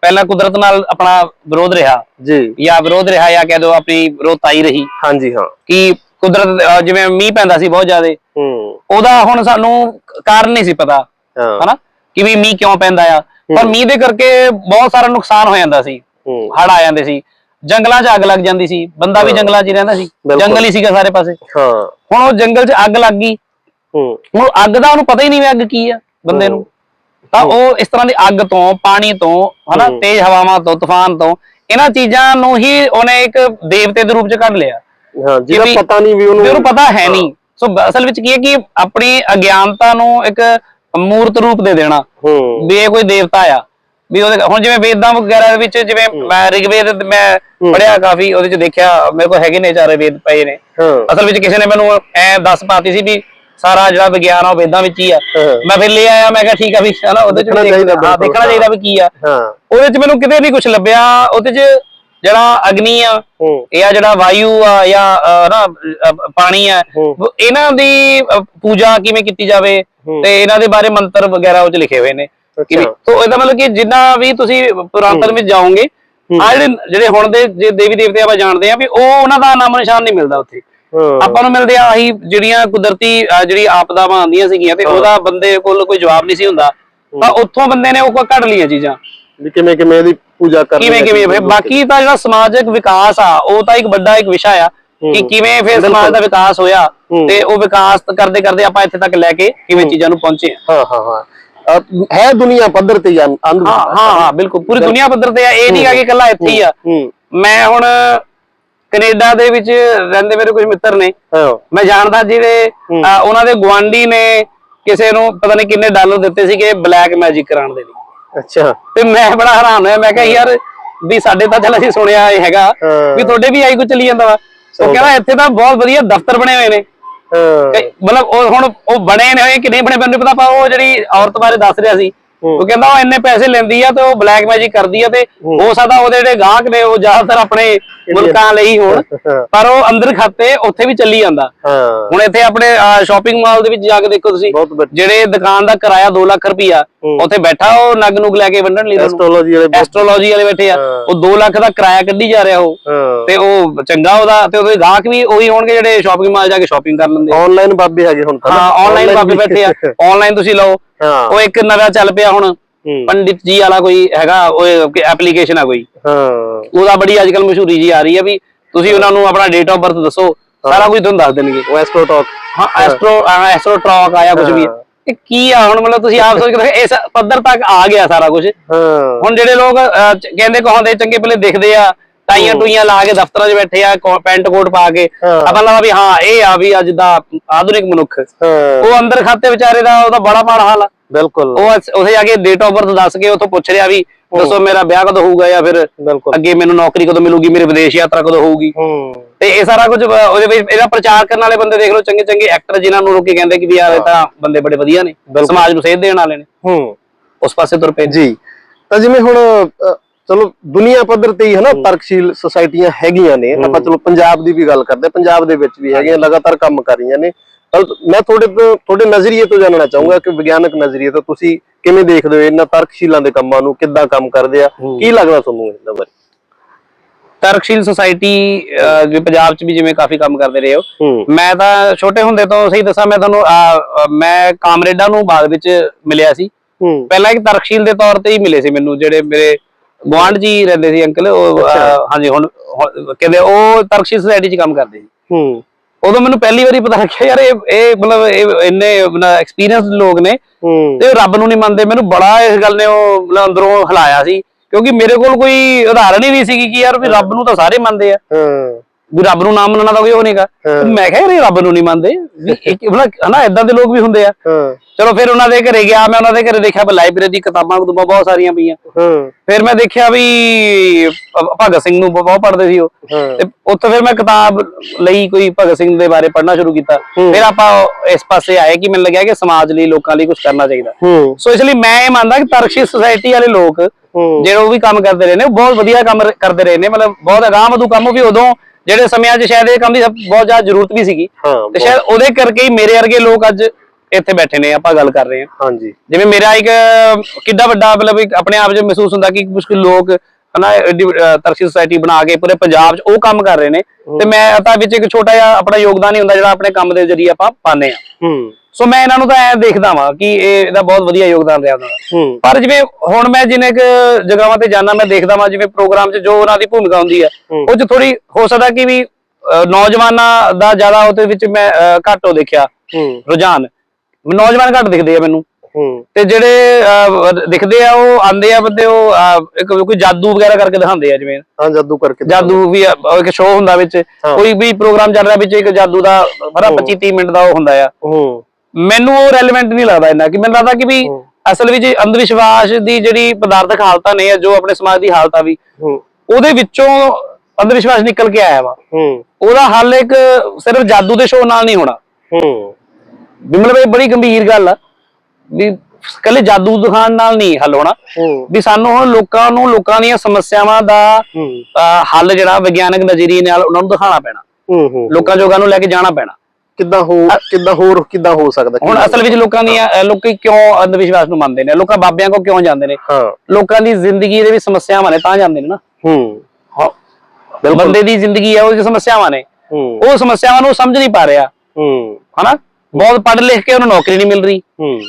ਪਹਿਲਾਂ ਕੁਦਰਤ ਨਾਲ ਆਪਣਾ ਵਿਰੋਧ ਰਿਹਾ ਜੀ। ਜਾਂ ਵਿਰੋਧ ਰਿਹਾ ਜਾਂ ਕਹਿ ਦੋ ਆਪਣੀ ਵਿਰੋਧਤਾਈ ਰਹੀ ਹਾਂਜੀ ਹਾਂ। ਕਿ ਕੁਦਰਤ ਜਿਵੇਂ ਮੀਂਹ ਪੈਂਦਾ ਸੀ ਬਹੁਤ ਜ਼ਿਆਦਾ ਹੂੰ। ਉਹਦਾ ਹੁਣ ਸਾਨੂੰ ਕਾਰਨ ਨਹੀਂ ਸੀ ਪਤਾ ਹਾਂ। ਹਨਾ? ਕਿ ਵੀ ਮੀਂਹ ਕਿਉਂ ਪੈਂਦਾ ਆ? ਪਰ ਮੀਂਹ ਦੇ ਕਰਕੇ ਬਹੁਤ ਸਾਰਾ ਨੁਕਸਾਨ ਹੋ ਜਾਂਦਾ ਸੀ। ਹੜ ਆ ਜਾਂਦੇ ਸੀ। ਜੰਗਲਾਂ 'ਚ ਅੱਗ ਲੱਗ ਜਾਂਦੀ ਸੀ। ਬੰਦਾ ਵੀ ਜੰਗਲਾਂ 'ਚ ਹੀ ਰਹਿੰਦਾ ਸੀ। ਜੰਗਲ ਹੀ ਸੀਗਾ ਸਾਰੇ ਪਾਸੇ। ਹਾਂ। ਹੁਣ ਉਹ ਜੰਗਲ 'ਚ ਅੱਗ ਲੱਗ ਗਈ। ਹੂੰ। ਹੁਣ ਅੱਗ ਦਾ ਉਹਨੂੰ ਪਤਾ ਹੀ ਨਹੀਂ ਵੀ ਅੱਗ ਕੀ ਆ ਬੰਦੇ ਨੂੰ। ਤਾਂ ਉਹ ਇਸ ਤਰ੍ਹਾਂ ਦੀ ਅੱਗ ਤੋਂ ਪਾਣੀ ਤੋਂ ਹਨਾ। ਤੇਜ਼ ਹਵਾਵਾਂ ਤੋਂ ਤੂਫਾਨ ਤੋਂ ਇਹਨਾਂ ਚੀਜ਼ਾਂ ਨੂੰ ਹੀ ਉਹਨੇ ਇੱਕ ਦੇਵਤੇ ਦੇ ਰੂਪ 'ਚ ਕੱਢ ਲਿਆ। ਹਾਂ ਜਿਹਦਾ ਪਤਾ ਨਹੀਂ ਵੀ ਉਹਨੂੰ ਉਹਨੂੰ ਪਤਾ ਹੈ ਨਹੀਂ। ਸੋ ਅਸਲ ਵਿੱਚ ਕੀ ਹੈ ਕਿ ਆਪਣੀ ਅਗਿਆਨਤਾ ਨੂੰ ਇੱਕ ਮੂਰਤ ਰੂਪ ਦੇ ਦੇਣਾ। ਹੂੰ। ਵੀ ਇਹ ਕੋਈ ਦੇਵਤਾ ਆ। ਵੀ ਉਹਦੇ ਹੁਣ ਜਿਵੇਂ ਵੇਦਾਂ ਵਗੈਰਾ ਦੇ ਵਿੱਚ ਜਿਵੇਂ ਮੈਂ ਰਿਗਵੇਦ ਮੈਂ ਪੜਿਆ ਕਾਫੀ ਉਹਦੇ ਚ ਦੇਖਿਆ ਮੇਰੇ ਕੋਲ ਹੈਗੇ ਨੇ ਚਾਰੇ ਵੇਦ ਪਏ ਨੇ। ਅਸਲ ਵਿੱਚ ਕਿਸੇ ਨੇ ਮੈਨੂੰ ਐ ਦੱਸ ਪਾਤੀ ਸੀ ਵੀ ਸਾਰਾ ਜਿਹੜਾ ਵਿਗਿਆਨ ਆ ਉਹ ਵੇਦਾਂ ਵਿੱਚ ਹੀ ਆ। ਮੈਂ ਫਿਰ ਲੈ ਆਇਆ ਮੈਂ ਕਿਹਾ ਠੀਕ ਆ ਵੀ ਹਨਾ ਉਹਦੇ ਚ ਦੇਖਣਾ ਚਾਹੀਦਾ ਵੀ ਕੀ ਆ। ਹਾਂ। ਉਹਦੇ ਚ ਮੈਨੂੰ ਕਿਤੇ ਨਹੀਂ ਕੁਝ ਲੱਭਿਆ ਉਹਦੇ ਚ ਜਿਹੜਾ ਅਗਨੀ ਆ ਇਹ ਆ ਜਿਹੜਾ ਵਾਯੂ ਆ ਜਾਂ ਨਾ ਪਾਣੀ ਆ ਇਹਨਾਂ ਦੀ ਪੂਜਾ ਕਿਵੇਂ ਕੀਤੀ ਜਾਵੇ। ਤੇ ਇਹਨਾਂ ਦੇ ਬਾਰੇ ਮੰਤਰ ਵਗੈਰਾ ਉਹ ਚ ਲਿਖੇ ਹੋਏ ਨੇ। ਕਿ। ਤੋਂ ਇਹਦਾ ਮਤਲਬ ਕਿ ਜਿੰਨਾ ਵੀ ਤੁਸੀਂ ਪੁਰਾਤਨ ਵਿੱਚ ਜਾਓਗੇ ਆ ਜਿਹੜੇ ਹੁਣ ਦੇ ਜੇ ਦੇਵੀ ਦੇਵਤੇ ਆਪਾਂ ਜਾਣਦੇ ਆ ਵੀ ਉਹ ਉਹਨਾਂ ਦਾ ਨਾਮ ਨਿਸ਼ਾਨ ਨਹੀਂ ਮਿਲਦਾ ਉੱਥੇ। ਆਪਾਂ ਨੂੰ ਮਿਲਦੇ ਆ ਆਹੀ ਜਿਹੜੀਆਂ ਕੁਦਰਤੀ ਜਿਹੜੀ ਆਪਦਾਵਾਂ ਆਉਂਦੀਆਂ ਸੀਗੀਆਂ ਤੇ ਉਹਦਾ ਬੰਦੇ ਕੋਲ ਕੋਈ ਜਵਾਬ ਨਹੀਂ ਸੀ ਹੁੰਦਾ। ਤਾਂ ਉੱਥੋਂ ਬੰਦੇ ਨੇ ਉਹ ਕੱਢ ਲਈਆਂ ਚੀਜ਼ਾਂ। ਵੀ ਕਿਵੇਂ ਕਿਵੇਂ ਇਹਦੀ ਪੂਜਾ ਕਰਨੀ ਕਿਵੇਂ ਕਿਵੇਂ ਫਿਰ ਬਾਕੀ ਤਾਂ ਜਿਹੜਾ ਸਮਾਜਿਕ ਵਿਕਾਸ ਆ ਉਹ ਤਾਂ ਇੱਕ ਵੱਡਾ ਇੱਕ ਵਿਸ਼ਾ ਆ ਕਿ ਕਿਵੇਂ ਫਿਰ ਸਮਾਜ ਦਾ ਵਿਕਾਸ ਹੋਇਆ। ਤੇ ਉਹ ਵਿਕਾਸ ਕਰਦੇ ਕਰਦੇ ਆਪਾਂ ਇੱਥੇ ਤੱਕ ਲੈ ਕੇ ਕਿਵੇਂ ਚੀਜ਼ਾਂ ਨੂੰ ਪਹੁੰਚੇ ਹਾਂ ਹਾਂ ਹਾਂ। ਹੈ ਦੁਨੀਆ ਪੱਧਰ ਤੇ ਜਾਂ ਅੰਧ ਹਾਂ ਹਾਂ ਹਾਂ ਬਿਲਕੁਲ। ਪੂਰੀ ਦੁਨੀਆ ਪੱਧਰ ਤੇ ਆ ਇਹ ਨਹੀਂ ਆ ਕਿ ਇਕੱਲਾ ਇੱਥੇ ਹੀ ਆ। ਮੈਂ ਹੁਣ ਕੈਨੇਡਾ ਦੇ ਵਿੱਚ ਰਹਿੰਦੇ ਮੇਰੇ ਕੁਝ ਮਿੱਤਰ ਨੇ। ਮੈਂ ਜਾਣਦਾ ਜਿਹੜੇ ਉਹਨਾਂ ਦੇ ਗਵਾਂਢੀ ਨੇ ਕਿਸੇ ਨੂੰ ਪਤਾ ਨਹੀਂ ਕਿੰਨੇ ਡਾਲਰ ਦਿੱਤੇ ਸੀਗੇ ਬਲੈਕ ਮੈਜਿਕ ਕਰਾਉਣ ਦੇ ਲਈ। ਅੱਛਾ। ਤੇ ਮੈਂ ਬੜਾ ਹੈਰਾਨ ਹੋਇਆ ਮੈਂ ਕਿਹਾ ਯਾਰ ਵੀ ਸਾਡੇ ਤਾਂ ਚੱਲ ਅਸੀਂ ਸੁਣਿਆ ਇਹ ਹੈਗਾ। ਵੀ ਤੁਹਾਡੇ ਵੀ ਆਈ ਕੁਝ ਚੱਲੀ ਜਾਂਦਾ ਵਾ। ਉਹ ਕਹਿੰਦਾ ਇੱਥੇ ਤਾਂ ਬਹੁਤ ਵਧੀਆ ਦਫ਼ਤਰ ਬਣੇ ਹੋਏ ਨੇ। ਮਤਲਬ ਉਹ ਹੁਣ ਉਹ ਬਣੇ ਨੇ ਹੋਏ ਕਿ ਨਹੀਂ ਬਣੇ, ਮੈਨੂੰ ਪਤਾ, ਪਰ ਉਹ ਜਿਹੜੀ ਔਰਤ ਬਾਰੇ ਦੱਸ ਰਿਹਾ ਸੀ ਉਹ ਕਹਿੰਦਾ ਉਹ ਇੰਨੇ ਪੈਸੇ ਲੈਂਦੀ ਆ ਤੇ ਉਹ ਬਲੈਕ ਮੈਜਿਕ ਕਰਦੀ ਆ ਤੇ ਹੋ। ਸਕਦਾ ਉਹਦੇ ਜਿਹੜੇ ਗਾਹਕ ਨੇ ਉਹ ਜ਼ਿਆਦਾਤਰ ਆਪਣੇ ਮੁਲਕਾਂ ਲਈ ਹੋਣ। ਪਰ ਉਹ ਅੰਦਰ ਖਾਤੇ ਉੱਥੇ ਵੀ ਚੱਲੀ ਜਾਂਦਾ। ਹੁਣ ਇੱਥੇ ਆਪਣੇ ਸ਼ਾਪਿੰਗ ਮਾਲ ਦੇ ਵਿੱਚ ਜਾ ਕੇ ਦੇਖੋ ਤੁਸੀਂ ਜਿਹੜੇ ਦੁਕਾਨ ਦਾ ਕਿਰਾਇਆ 2 ਲੱਖ ਰੁਪਈਆ ਉੱਥੇ ਬੈਠਾ ਉਹ ਨਗ ਨੁਗ ਲੈ ਕੇ ਵੰਡਣ ਲਈ ਐਸਟ੍ਰੋਲੋਜੀ ਵਾਲੇ ਐਸਟ੍ਰੋਲੋਜੀ ਵਾਲੇ ਬੈਠੇ ਆ। ਉਹ 2 ਲੱਖ ਦਾ ਕਿਰਾਇਆ ਕੱਢੀ ਜਾ ਰਿਹਾ ਉਹ। ਤੇ ਉਹ ਚੰਗਾ ਉਹਦਾ ਤੇ ਉਹਦੇ ਗਾਹਕ ਵੀ ਉਹੀ ਹੋਣਗੇ ਜਿਹੜੇ ਸ਼ਾਪਿੰਗ ਮਾਲ ਜਾ ਕੇ ਸ਼ਾਪਿੰਗ ਕਰ ਲੈਂਦੇ ਆ। ਆਨਲਾਈਨ ਬਾਬੇ ਹੈਗੇ ਹੁਣ ਤਾਂ। ਹਾਂ ਆਨਲਾਈਨ ਬਾਬੇ ਬੈਠੇ ਆ। ਆਨਲਾਈਨ ਤੁਸੀਂ ਲਓ। ਹਾਂ। ਉਹ ਇੱਕ ਨਵਾਂ ਚੱਲ ਪਿਆ ਹੁਣ। ਪੰਡਿਤ ਜੀ ਵਾਲਾ ਕੋਈ ਹੈਗਾ ਉਹ ਐਪਲੀਕੇਸ਼ਨ ਆ ਕੋਈ। ਹਾਂ। ਉਹਦਾ ਬੜੀ ਅੱਜਕੱਲ ਮਸ਼ਹੂਰੀ ਜੀ ਆ ਰਹੀ ਹੈ ਵੀ ਤੁਸੀਂ ਉਹਨਾਂ ਨੂੰ ਆਪਣਾ ਡੇਟ ਆਫ ਬਰਥ ਦੱਸੋ ਸਾਰਾ ਕੁਝ ਤੁਹਾਨੂੰ ਦੱਸ ਦੇਣਗੇ। ਉਹ ਐਸਟ੍ਰੋ ਟਾਕ ਹਾਂ ਐਸਟ੍ਰੋ ਐਸਟ੍ਰੋ ਟਾਕ ਆਇਆ ਕੁਝ ਵੀ। ਇਹ ਕੀ ਆ ਹੁਣ ਮਤਲਬ ਤੁਸੀਂ ਆਪ ਸੋਚ ਕੇ ਦੇਖੋ ਇਸ ਪੱਧਰ ਤੱਕ ਆ ਗਿਆ ਸਾਰਾ ਕੁਝ ਹਾਂ। ਹੁਣ ਜਿਹੜੇ ਲੋਕ ਕਹਿੰਦੇ ਕਹਾਉਂਦੇ ਚੰਗੇ ਭਲੇ ਦਿਖਦੇ ਆ ਟਾਈਆਂ ਟੂਈਆਂ ਲਾ ਕੇ ਦਫ਼ਤਰਾਂ 'ਚ ਬੈਠੇ ਆ ਕੋ- ਪੈਂਟ ਕੋਟ ਪਾ ਕੇ। ਆਪਾਂ ਲਾ ਵੀ ਹਾਂ ਇਹ ਆ ਵੀ ਅੱਜ ਦਾ ਆਧੁਨਿਕ ਮਨੁੱਖ। ਹਾਂ। ਉਹ ਅੰਦਰ ਖਾਤੇ ਵਿਚਾਰੇ ਦਾ ਉਹਦਾ ਬੜਾ ਮਾੜਾ ਹਾਲ ਆ। ਬਿਲਕੁਲ। ਉਹ ਅਸ- ਉੱਥੇ ਜਾ ਕੇ ਡੇਟ ਆਫ ਬਰਥ ਦੱਸ ਕੇ ਉੱਥੋਂ ਪੁੱਛ ਰਿਹਾ ਵੀ ਦੱਸੋ ਮੇਰਾ ਵਿਆਹ ਕਦੋਂ ਹੋਊਗਾ ਜਾਂ ਫਿਰ ਬਿਲਕੁਲ। ਅੱਗੇ ਮੈਨੂੰ ਨੌਕਰੀ ਕਦੋਂ ਮਿਲੂਗੀ ਮੇਰੇ ਵਿਦੇਸ਼ ਯਾਤਰਾ ਕਦੋਂ ਹੋਊਗੀ। ਹੂੰ। ਤੇ ਇਹ ਸਾਰਾ ਕੁਝ ਉਹਦੇ ਵਿੱਚ ਇਹਦਾ ਪ੍ਰਚਾਰ ਕਰਨ ਵਾਲੇ ਬੰਦੇ ਦੇਖ ਲਓ ਚੰਗੇ ਚੰਗੇ ਐਕਟਰ ਜਿਨ੍ਹਾਂ ਨੂੰ ਲੋਕੀ ਕਹਿੰਦੇ ਕਿ ਵੀ ਯਾਰ ਇਹ ਤਾਂ ਬੰਦੇ ਬੜੇ ਵਧੀਆ ਨੇ। ਸਮਾਜ ਨੂੰ ਸੇਧ ਦੇਣ ਵਾਲੇ ਨੇ। ਹੂੰ। ਉਸ ਪਾਸੇ ਤੁਰ ਪਏ ਜੀ। ਤਾਂ ਜਿਵੇਂ ਹੁਣ ਅ, ਚਲੋ ਦੁਨੀਆ ਪੱਧਰ ਤੇ ਹੀ ਹਨਾ ਤਰਕਸ਼ੀਲ ਸੁਸਾਇਟੀਆਂ ਹੈਗੀਆਂ ਨੇ। ਆਪਾਂ ਚਲੋ ਪੰਜਾਬ ਦੀ ਵੀ ਗੱਲ ਕਰਦੇ ਪੰਜਾਬ ਦੇ ਵਿੱਚ ਵੀ ਹੈਗੀਆਂ ਲਗਾਤਾਰ ਕੰਮ ਕਰ ਰਹੀਆਂ ਨੇ। ਮੈਂ ਤੁਹਾਡੇ ਤੋਂ ਤੁਹਾਡੇ ਨਜ਼ਰੀਏ ਤੋਂ ਜਾਣਨਾ ਚਾਹੂੰਗਾ ਕਿ ਵਿਗਿਆਨਕ ਨਜ਼ਰੀਏ ਤੋਂ ਤੁਸੀਂ ਕਿਵੇਂ ਦੇਖਦੇ ਹੋ ਇਹਨਾਂ ਤਰਕਸ਼ੀਲਾਂ ਦੇ ਕੰਮਾਂ ਨੂੰ ਕਿੱਦਾਂ ਕੰਮ ਕਰਦੇ ਆ? ਕੀ ਲੱਗਦਾ ਤੁਹਾਨੂੰ ਇਹਨਾਂ ਬਾਰੇ? ਤਰਕਸ਼ੀਲ ਸੁਸਾਇਟੀ ਜੋ ਪੰਜਾਬ 'ਚ ਵੀ ਜਿਵੇਂ ਕਾਫੀ ਕੰਮ ਕਰਦੇ ਰਹੇ ਹੋ। ਮੈਂ ਤਾਂ ਛੋਟੇ ਹੁੰਦੇ ਤੋਂ ਸਹੀ ਦੱਸਾਂ ਮੈਂ ਤੁਹਾਨੂੰ ਮੈਂ ਕਾਮਰੇਡਾਂ ਨੂੰ ਬਾਅਦ ਵਿੱਚ ਮਿਲਿਆ ਸੀ। ਪਹਿਲਾਂ ਇੱਕ ਤਰਕਸ਼ੀਲ ਦੇ ਤੌਰ ਤੇ ਹੀ ਮਿਲੇ ਸੀ ਮੈਨੂੰ ਜਿਹੜੇ ਮੇਰੇ ਗੁਆਂਢ ਜੀ ਰਹਿੰਦੇ ਸੀ ਅੰਕਲ ਉਹ ਅਹ, ਹਾਂਜੀ ਹੁਣ ਹੁਣ ਕਹਿੰਦੇ ਉਹ ਤਰਕਸ਼ੀਲ ਸੁਸਾਇਟੀ 'ਚ ਕੰਮ ਕਰਦੇ ਸੀ। ਹੂੰ। ਉਦੋਂ ਮੈਨੂੰ ਪਹਿਲੀ ਵਾਰੀ ਪਤਾ ਲੱਗਿਆ ਯਾਰ ਇਹ ਇਹ ਮਤਲਬ ਇਹ ਇੰਨੇ ਐਕਸਪੀਰੀਅੰਸ ਲੋਕ ਨੇ ਹੂੰ। ਤੇ ਉਹ ਰੱਬ ਨੂੰ ਨਹੀਂ ਮੰਨਦੇ। ਮੈਨੂੰ ਬੜਾ ਇਸ ਗੱਲ ਨੇ ਉਹ ਮਤਲਬ ਅੰਦਰੋਂ ਹਿਲਾਇਆ ਸੀ ਕਿਉਂਕਿ ਮੇਰੇ ਕੋਲ ਕੋਈ ਉਦਾਹਰਣ ਹੀ ਨਹੀਂ ਸੀਗੀ ਕਿ ਯਾਰ ਵੀ ਰੱਬ ਨੂੰ ਤਾਂ ਸਾਰੇ ਮੰਨਦੇ ਆ। ਹਾਂ। ਵੀ ਰੱਬ ਨੂੰ ਨਾ ਮੰਨਣਾ ਤਾਂ ਕੋਈ ਉਹ ਨਹੀਂਗਾ ਮੈਂ ਕਿਹਾ ਇਹ ਰੱਬ ਨੂੰ ਨਹੀਂ ਮੰਨਦੇ। ਵੀ ਇੱਕ ਹਨਾ ਇਦਾਂ ਦੇ ਲੋਕ ਵੀ ਹੁੰਦੇ ਆ। ਚਲੋ ਫਿਰ ਉਹਨਾਂ ਦੇ ਘਰੇ ਗਿਆ ਮੈਂ ਉਹਨਾਂ ਦੇ ਘਰੇ ਦੇਖਿਆ ਵੀ ਲਾਇਬ੍ਰੇਰੀ ਦੀ ਕਿਤਾਬਾਂ ਕਤੂਬਾਂ ਬਹੁਤ ਸਾਰੀਆਂ ਪਈਆਂ। ਹਾਂ। ਫਿਰ ਮੈਂ ਦੇਖਿਆ ਵੀ ਭਗਤ ਸਿੰਘ ਨੂੰ ਬਹੁਤ ਪੜ੍ਹਦੇ ਸੀ ਉਹ। ਤੇ ਉੱਥੇ ਫਿਰ ਮੈਂ ਕਿਤਾਬ ਲਈ ਕੋਈ ਭਗਤ ਸਿੰਘ ਦੇ ਬਾਰੇ ਪੜ੍ਹਨਾ ਸ਼ੁਰੂ ਕੀਤਾ। ਫਿਰ ਆਪਾਂ ਇਸ ਪਾਸੇ ਆਏ ਕਿ ਮੈਨੂੰ ਲੱਗਿਆ ਕਿ ਸਮਾਜ ਲਈ ਲੋਕਾਂ ਲਈ ਕੁਝ ਕਰਨਾ ਚਾਹੀਦਾ। ਹੂੰ। ਸੋ ਇਸ ਲਈ ਮੈਂ ਇਹ ਮੰਨਦਾ ਕਿ ਤਰਕਸ਼ੀ ਸੁਸਾਇਟੀ ਵਾਲੇ ਲੋਕ ਜਿਹੜੇ ਉਹ ਵੀ ਕੰਮ ਕਰਦੇ ਰਹੇ ਨੇ ਉਹ ਬਹੁਤ ਵਧੀਆ ਕੰਮ ਕਰਦੇ ਰਹੇ ਨੇ। ਮਤਲਬ ਬਹੁਤ ਅਗਾਂਹ ਵਧੂ ਕੰਮ ਵੀ ਉਦੋਂ ਜਿਹੜੇ ਸਮਿਆਂ 'ਚ ਸ਼ਾਇਦ ਇਹ ਕੰਮ ਦੀ ਸਭ- ਬਹੁਤ ਜ਼ਿਆਦਾ ਜ਼ਰੂਰਤ ਵੀ ਸੀਗੀ। ਹਾਂ ਤੇ ਸ਼ਾਇਦ ਉਹਦੇ ਕਰਕੇ ਹੀ ਮੇਰੇ ਵਰਗੇ ਲੋਕ ਅੱਜ ਇੱਥੇ ਬੈਠੇ ਨੇ ਆਪਾਂ ਗੱਲ ਕਰ ਰਹੇ ਹਾਂ। ਹਾਂਜੀ। ਜਿਵੇਂ ਮੇਰਾ ਇੱਕ ਕਿੱਡਾ ਵੱਡਾ ਮਤਲਬ ਇੱਕ ਆਪਣੇ ਆਪ 'ਚ ਮਹਿਸੂਸ ਹੁੰਦਾ ਕਿ ਕੁਝ ਲੋਕ ਹਨਾ ਤਰਕਸ਼ੀ ਸੁਸਾਇਟੀ ਬਣਾ ਕੇ ਪੂਰੇ ਪੰਜਾਬ 'ਚ ਉਹ ਕੰਮ ਕਰ ਰਹੇ ਨੇ। ਤੇ ਮੈਂ ਤਾਂ ਵਿੱਚ ਇੱਕ ਛੋਟਾ ਜਿਹਾ ਆਪਣਾ ਯੋਗਦਾਨ ਹੀ ਹੁੰਦਾ ਜਿਹੜਾ ਆਪਣੇ ਕੰਮ ਦੇ ਜ਼ਰੀਏ ਆਪਾਂ ਪਾਉਂਦੇ ਆ ਹੂੰ। ਸੋ ਮੈਂ ਇਹਨਾਂ ਨੂੰ ਤਾਂ ਐ ਦੇਖਦਾ ਵਾਂ ਕਿ ਇਹ ਇਹਦਾ ਬਹੁਤ ਵਧੀਆ ਯੋਗਦਾਨ ਰਿਹਾ ਉਹਨਾਂ ਦਾ। ਪਰ ਜਿਵੇਂ ਹੁਣ ਮੈਂ ਜਿੰਨੇ ਕੁ ਜਗ੍ਹਾਵਾਂ ਤੇ ਜਾਣਾ ਮੈਂ ਦੇਖਦਾ ਵਾਂ ਜਿਵੇਂ ਪ੍ਰੋਗਰਾਮ 'ਚ ਜੋ ਉਹਨਾਂ ਦੀ ਭੂਮਿਕਾ ਹੁੰਦੀ ਹੈ। ਉਹ 'ਚ ਥੋੜੀ ਹੋ ਸਕਦਾ ਕਿ ਵੀ ਨੌਜਵਾਨਾਂ ਦਾ ਜ਼ਿਆਦਾ ਉਹਦੇ ਵਿੱਚ ਮੈਂ ਘੱਟ ਦੇਖਿਆ। ਰੁਝਾਨ। ਨੌਜਵਾਨ ਘੱਟ ਦਿਖਦੇ ਆ ਮੈਨੂੰ। ਤੇ ਜਿਹੜੇ ਦਿਖਦੇ ਆ ਉਹ ਆਂਦੇ ਆ ਬੰਦੇ ਉਹ ਇੱਕ ਕੋਈ ਜਾਦੂ ਵਗੈਰਾ ਕਰਕੇ ਦਿਖਾਉਂਦੇ ਆ ਜਿਵੇਂ। ਹਾਂ ਜਾਦੂ ਕਰਕੇ ਜਾਦੂ ਵੀ ਇੱਕ ਸ਼ੋਅ ਹੁੰਦਾ ਵਿੱਚ। ਕੋਈ ਵੀ ਪ੍ਰੋਗਰਾਮ ਚੱਲ ਰਿਹਾ ਵਿੱਚ ਇੱਕ ਜਾਦੂ ਦਾ ਬੜਾ 25 30 ਮਿੰਟ ਦਾ ਉਹ ਹੁੰਦਾ ਆ। ਮੈਨੂੰ ਉਹ ਰੈਲੇਵੈਂਟ ਨਹੀਂ ਲੱਗਦਾ ਇੰਨਾ ਕਿ ਮੈਨੂੰ ਲੱਗਦਾ ਕਿ ਵੀ ਅਸਲ ਵਿੱਚ ਅੰਧ ਵਿਸ਼ਵਾਸ ਦੀ ਜਿਹੜੀ ਪਦਾਰਥਕ ਹਾਲਤਾਂ ਨੇ ਜੋ ਆਪਣੇ ਸਮਾਜ ਦੀ ਹਾਲਤ ਆ ਵੀ ਉਹਦੇ ਵਿੱਚੋਂ ਅੰਧ ਵਿਸ਼ਵਾਸ ਨਿਕਲ ਕੇ ਆਇਆ ਵਾ। ਉਹਦਾ ਹੱਲ ਇੱਕ ਸਿਰਫ ਜਾਦੂ ਦੇ ਸ਼ੋਅ ਨਾਲ ਨਹੀਂ ਹੋਣਾ। ਵੀ ਮਤਲਬ ਇਹ ਬੜੀ ਗੰਭੀਰ ਗੱਲ ਆ। ਵੀ ਕੱਲੇ ਜਾਦੂ ਦਿਖਾਉਣ ਨਾਲ ਨਹੀਂ ਹੱਲ ਹੋਣਾ। ਵੀ ਸਾਨੂੰ ਹੁਣ ਲੋਕਾਂ ਨੂੰ ਲੋਕਾਂ ਦੀਆਂ ਸਮੱਸਿਆਵਾਂ ਦਾ ਹੱਲ ਜਿਹੜਾ ਵਿਗਿਆਨਕ ਨਜ਼ਰੀਏ ਨਾਲ ਉਹਨਾਂ ਨੂੰ ਦਿਖਾਉਣਾ ਪੈਣਾ। ਲੋਕਾਂ ਜੋਗਾਂ ਨੂੰ ਲੈ ਕੇ ਜਾਣਾ ਪੈਣਾ। ਕਿੱਦਾਂ ਹੋ ਕਿੱਦਾਂ ਹੋਰ ਕਿੱਦਾਂ ਹੋ ਸਕਦਾ ਹੁਣ ਅਸਲ ਵਿੱਚ ਲੋਕਾਂ ਦੀਆਂ ਲੋਕੀ ਕਿਉਂ ਅੰਧ ਵਿਸ਼ਵਾਸ ਨੂੰ ਮੰਨਦੇ ਨੇ? ਲੋਕਾਂ ਬਾਬਿਆਂ ਕੋ ਕਿਉਂ ਜਾਂਦੇ ਨੇ? ਹਾਂ। ਲੋਕਾਂ ਦੀ ਜ਼ਿੰਦਗੀ ਦੇ ਵਿੱਚ ਸਮੱਸਿਆਵਾਂ ਨੇ ਤਾਂ ਜਾਂਦੇ ਨੇ ਨਾ। ਹੂੰ। ਬੰਦੇ ਦੀ ਜ਼ਿੰਦਗੀ ਹੈ ਉਹਦੀ ਸਮੱਸਿਆਵਾਂ ਨੇ। ਉਹ ਸਮੱਸਿਆਵਾਂ ਨੂੰ ਸਮਝ ਨਹੀਂ ਪਾ ਰਿਹਾ। ਹੂੰ। ਹਨਾ? ਬਹੁਤ ਪੜ੍ਹ ਲਿਖ ਕੇ ਉਹਨੂੰ ਨੌਕਰੀ ਨਹੀਂ ਮਿਲ ਰਹੀ। ਹੂੰ।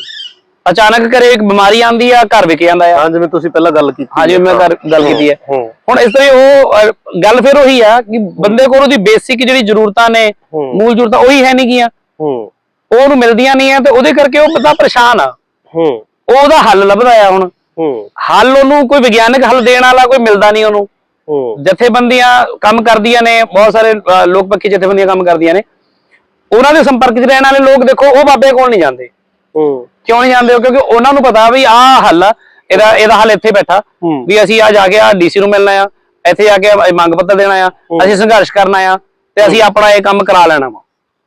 ਅਚਾਨਕ ਘਰੇ ਇੱਕ ਬਿਮਾਰੀ ਆਂਦੀ ਆ ਘਰ ਵਿਕ ਜਾਂਦਾ ਆ। ਹਾਂ ਜਿਵੇਂ ਤੁਸੀਂ ਪਹਿਲਾਂ ਗੱਲ ਕੀਤੀ ਹਾਂ ਜਿਵੇਂ ਮੈਂ ਕਰ- ਗੱਲ ਕੀਤੀ ਹੈ ਹੂੰ। ਹੁਣ ਇਸ ਤਰ੍ਹਾਂ ਹੀ ਉਹ ਅਹ, ਗੱਲ ਫਿਰ ਉਹੀ ਆ ਕਿ ਬੰਦੇ ਕੋਲ ਉਹਦੀ ਬੇਸਿਕ ਜਿਹੜੀ ਜ਼ਰੂਰਤਾਂ ਨੇ ਹੂੰ। ਮੂਲ ਜ਼ਰੂਰਤਾਂ ਉਹੀ ਹੈ ਨਹੀਂ ਗੀਆਂ। ਹੂੰ। ਉਹ ਉਹਨੂੰ ਮਿਲਦੀਆਂ ਨਹੀਂ ਆ ਤੇ ਉਹਦੇ ਕਰਕੇ ਉਹ ਬੰਦਾ ਪਰੇਸ਼ਾਨ ਆ। ਹੂੰ। ਉਹ ਉਹਦਾ ਹੱਲ ਲੱਭਦਾ ਆ ਹੁਣ। ਹੂੰ। ਹੱਲ ਉਹਨੂੰ ਕੋਈ ਵਿਗਿਆਨਕ ਹੱਲ ਦੇਣ ਵਾਲਾ ਕੋਈ ਮਿਲਦਾ ਨਹੀਂ ਉਹਨੂੰ। ਹੂੰ। ਜਥੇਬੰਦੀਆਂ ਕੰਮ ਕਰਦੀਆਂ ਨੇ ਬਹੁਤ ਸਾਰੇ ਅਹ, ਲੋਕ ਪੱਖੀ ਜਥੇਬੰਦੀਆਂ ਕੰਮ ਕਰਦੀਆਂ ਨੇ। ਉਹਨਾਂ ਦੇ ਸੰਪਰਕ 'ਚ ਰਹਿਣ ਵਾਲੇ ਲੋਕ ਦੇਖੋ ਉਹ ਬਾਬੇ ਕੋਲ ਨਹੀਂ ਜਾਂਦੇ। ਹੂੰ। ਕਿਉਂ ਨਹੀਂ ਜਾਂਦੇ? ਕਿਉਂਕਿ ਉਹਨਾਂ ਨੂੰ ਪਤਾ ਵੀ ਆਹ ਹੱਲ ਆ ਇਹਦਾ ਇਹਦਾ ਹੱਲ ਇੱਥੇ ਬੈਠਾ। ਵੀ ਅਸੀਂ ਆ ਜਾ ਕੇ ਆ ਡੀਸੀ ਨੂੰ ਮਿਲਣਾ ਆ ਇੱਥੇ ਜਾ ਕੇ ਮੰਗ ਪੱਤਰ ਦੇਣਾ ਆ ਅਸੀਂ ਸੰਘਰਸ਼ ਕਰਨਾ ਆ ਤੇ ਅਸੀਂ ਆਪਣਾ ਇਹ ਕੰਮ ਕਰਾ ਲੈਣਾ ਵਾ।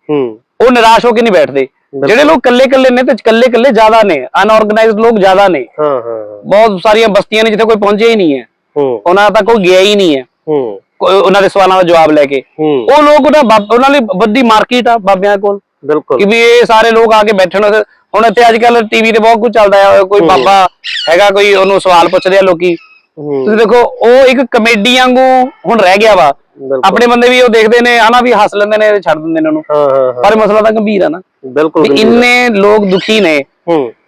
ਹੂੰ। ਉਹ ਨਿਰਾਸ਼ ਹੋ ਕੇ ਨਹੀਂ ਬੈਠਦੇ। ਜਿਹੜੇ ਲੋਕ ਇਕੱਲੇ ਇਕੱਲੇ ਨੇ ਤੇ ਇਕੱਲੇ ਇਕੱਲੇ ਜ਼ਿਆਦਾ ਨੇ ਅਨਆਰਗੇਨਾਈਜ਼ਡ ਲੋਕ ਜ਼ਿਆਦਾ ਨੇ। ਹਾਂ ਹਾਂ ਬਹੁਤ ਸਾਰੀਆਂ ਬਸਤੀਆਂ ਨੇ ਜਿੱਥੇ ਕੋਈ ਪਹੁੰਚਿਆ ਹੀ ਨਹੀਂ ਹੈ। ਉਹਨਾਂ ਤੱਕ ਕੋਈ ਗਿਆ ਹੀ ਨਹੀਂ ਹੈ। ਉਹਨਾਂ ਦੇ ਸਵਾਲਾਂ ਦਾ ਜਵਾਬ ਲੈ ਕੇ। ਉਹ ਲੋਕ ਉਹਨਾਂ ਲਈ ਵੱਡੀ ਮਾਰਕੀਟ ਆ ਬਾਬਿਆਂ ਕੋਲ। ਬਿਲਕੁਲ। ਕਿ ਵੀ ਇਹ ਸਾਰੇ ਲੋਕ ਆ ਕੇ ਬੈਠਣ। ਹੁਣ ਇੱਥੇ ਅੱਜ ਕੱਲ ਟੀਵੀ ਤੇ ਬਹੁਤ ਕੁਝ ਚੱਲਦਾ ਆ ਕੋਈ ਬਾਬਾ ਹੈਗਾ ਕੋਈ ਉਹਨੂੰ ਸਵਾਲ ਪੁੱਛਦੇ ਆ ਲੋਕੀ। ਤੁਸੀਂ ਦੇਖੋ ਉਹ ਇੱਕ ਕਮੇਡੀ ਵਾਂਗੂ ਹੁਣ ਰਹਿ ਗਿਆ ਵਾ। ਆਪਣੇ ਬੰਦੇ ਵੀ ਉਹ ਦੇਖਦੇ ਨੇ ਹਨਾ ਵੀ ਹੱਸ ਲੈਂਦੇ ਨੇ ਛੱਡ ਦਿੰਦੇ ਨੇ ਉਹਨੂੰ। ਪਰ ਮਸਲਾ ਤਾਂ ਗੰਭੀਰ ਆ ਨਾ। ਬਿਲਕੁਲ। ਇੰਨੇ ਲੋਕ ਦੁਖੀ ਨੇ।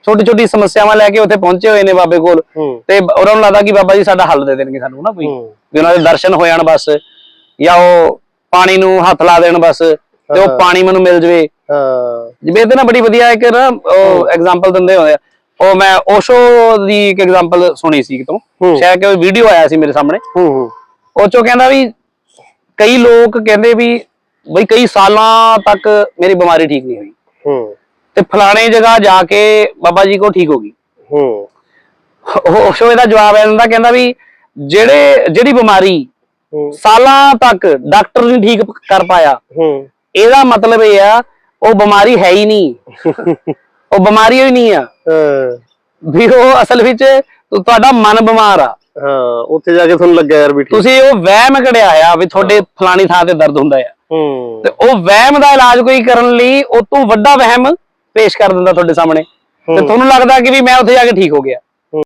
ਛੋਟੀ ਛੋਟੀ ਸਮੱਸਿਆਵਾਂ ਲੈ ਕੇ ਉੱਥੇ ਪਹੁੰਚੇ ਹੋਏ ਨੇ ਬਾਬੇ ਕੋਲ। ਤੇ ਉਹਨਾਂ ਨੂੰ ਲੱਗਦਾ ਕਿ ਬਾਬਾ ਜੀ ਸਾਡਾ ਹੱਲ ਦੇ ਦੇਣਗੇ ਸਾਨੂੰ ਨਾ ਕੋਈ। ਵੀ ਉਹਨਾਂ ਦੇ ਦਰਸ਼ਨ ਹੋ ਜਾਣ ਬਸ। ਜਾਂ ਉਹ ਪਾਣੀ ਨੂੰ ਹੱਥ ਲਾ ਦੇਣ ਬਸ। ਤੇ ਉਹ ਪਾਣੀ ਮੈਨੂੰ ਮਿਲ ਜਵੇ। ਜਿਵੇਂ ਇਹਦੇ ਨਾਲ ਬੜੀ ਵਧੀਆ ਇੱਕ ਨਾ ਉਹ ਐਗਜ਼ਾਮਪਲ ਦਿੰਦੇ ਹੁੰਦੇ ਆ। ਉਹ ਮੈਂ ਓਸ਼ੋ ਦੀ ਇੱਕ ਐਗਜ਼ਾਮਪਲ ਸੁਣੀ ਸੀ ਕਿਤੋਂ। ਸ਼ਾਇਦ ਕਿ ਵੀਡੀਓ ਆਇਆ ਸੀ ਮੇਰੇ ਸਾਹਮਣੇ। ਹੂੰ ਹੂੰ। ਉਹ ਚੋਂ ਕਹਿੰਦਾ ਵੀ ਕਈ ਲੋਕ ਕਹਿੰਦੇ ਵੀ ਬਈ ਕਈ ਸਾਲਾਂ ਤੱਕ ਮੇਰੀ ਬਿਮਾਰੀ ਠੀਕ ਨਹੀਂ ਹੋਈ। ਹੂੰ। ਤੇ ਫਲਾਣੇ ਜਗ੍ਹਾ ਜਾ ਕੇ ਬਾਬਾ ਜੀ ਕੋ ਠੀਕ ਹੋ ਗਈ। ਹੂੰ। ਉਹ ਓਸ਼ੋ ਇਹਦਾ ਜਵਾਬ ਹੈ ਦਿੰਦਾ ਕਹਿੰਦਾ ਵੀ ਜਿਹੜੇ ਜਿਹੜੀ ਬਿਮਾਰੀ ਸਾਲਾਂ ਤੱਕ ਡਾਕਟਰ ਨਹੀਂ ਠੀਕ ਕਰ ਪਾਇਆ। ਹੂੰ। ਇਹਦਾ ਮਤਲਬ ਇਹ ਆ ਉਹ ਬਿਮਾਰੀ ਹੈ ਹੀ ਨਹੀਂ। ਉਹ ਬਿਮਾਰੀ ਹੀ ਨਹੀਂ ਆ। ਵੀ ਉਹ ਅਸਲ ਵਿੱਚ ਤੁਹਾਡਾ ਮਨ ਬਿਮਾਰ ਆ। ਹਾਂ ਉੱਥੇ ਜਾ ਕੇ ਤੁਹਾਨੂੰ ਲੱਗਿਆ ਯਾਰ ਵੀ ਤੁਸੀਂ ਉਹ ਵਹਿਮ ਕਢਿਆ ਆ ਵੀ ਤੁਹਾਡੇ ਫਲਾਣੀ ਥਾਂ ਤੇ ਦਰਦ ਹੁੰਦਾ ਆ। ਹੂੰ। ਤੇ ਉਹ ਵਹਿਮ ਦਾ ਇਲਾਜ ਕੋਈ ਕਰਨ ਲਈ ਉਹ ਤੋਂ ਵੱਡਾ ਵਹਿਮ ਪੇਸ਼ ਕਰ ਦਿੰਦਾ ਤੁਹਾਡੇ ਸਾਹਮਣੇ। ਤੇ ਤੁਹਾਨੂੰ ਲੱਗਦਾ ਕਿ ਵੀ ਮੈਂ ਉੱਥੇ ਜਾ ਕੇ ਠੀਕ ਹੋ ਗਿਆ।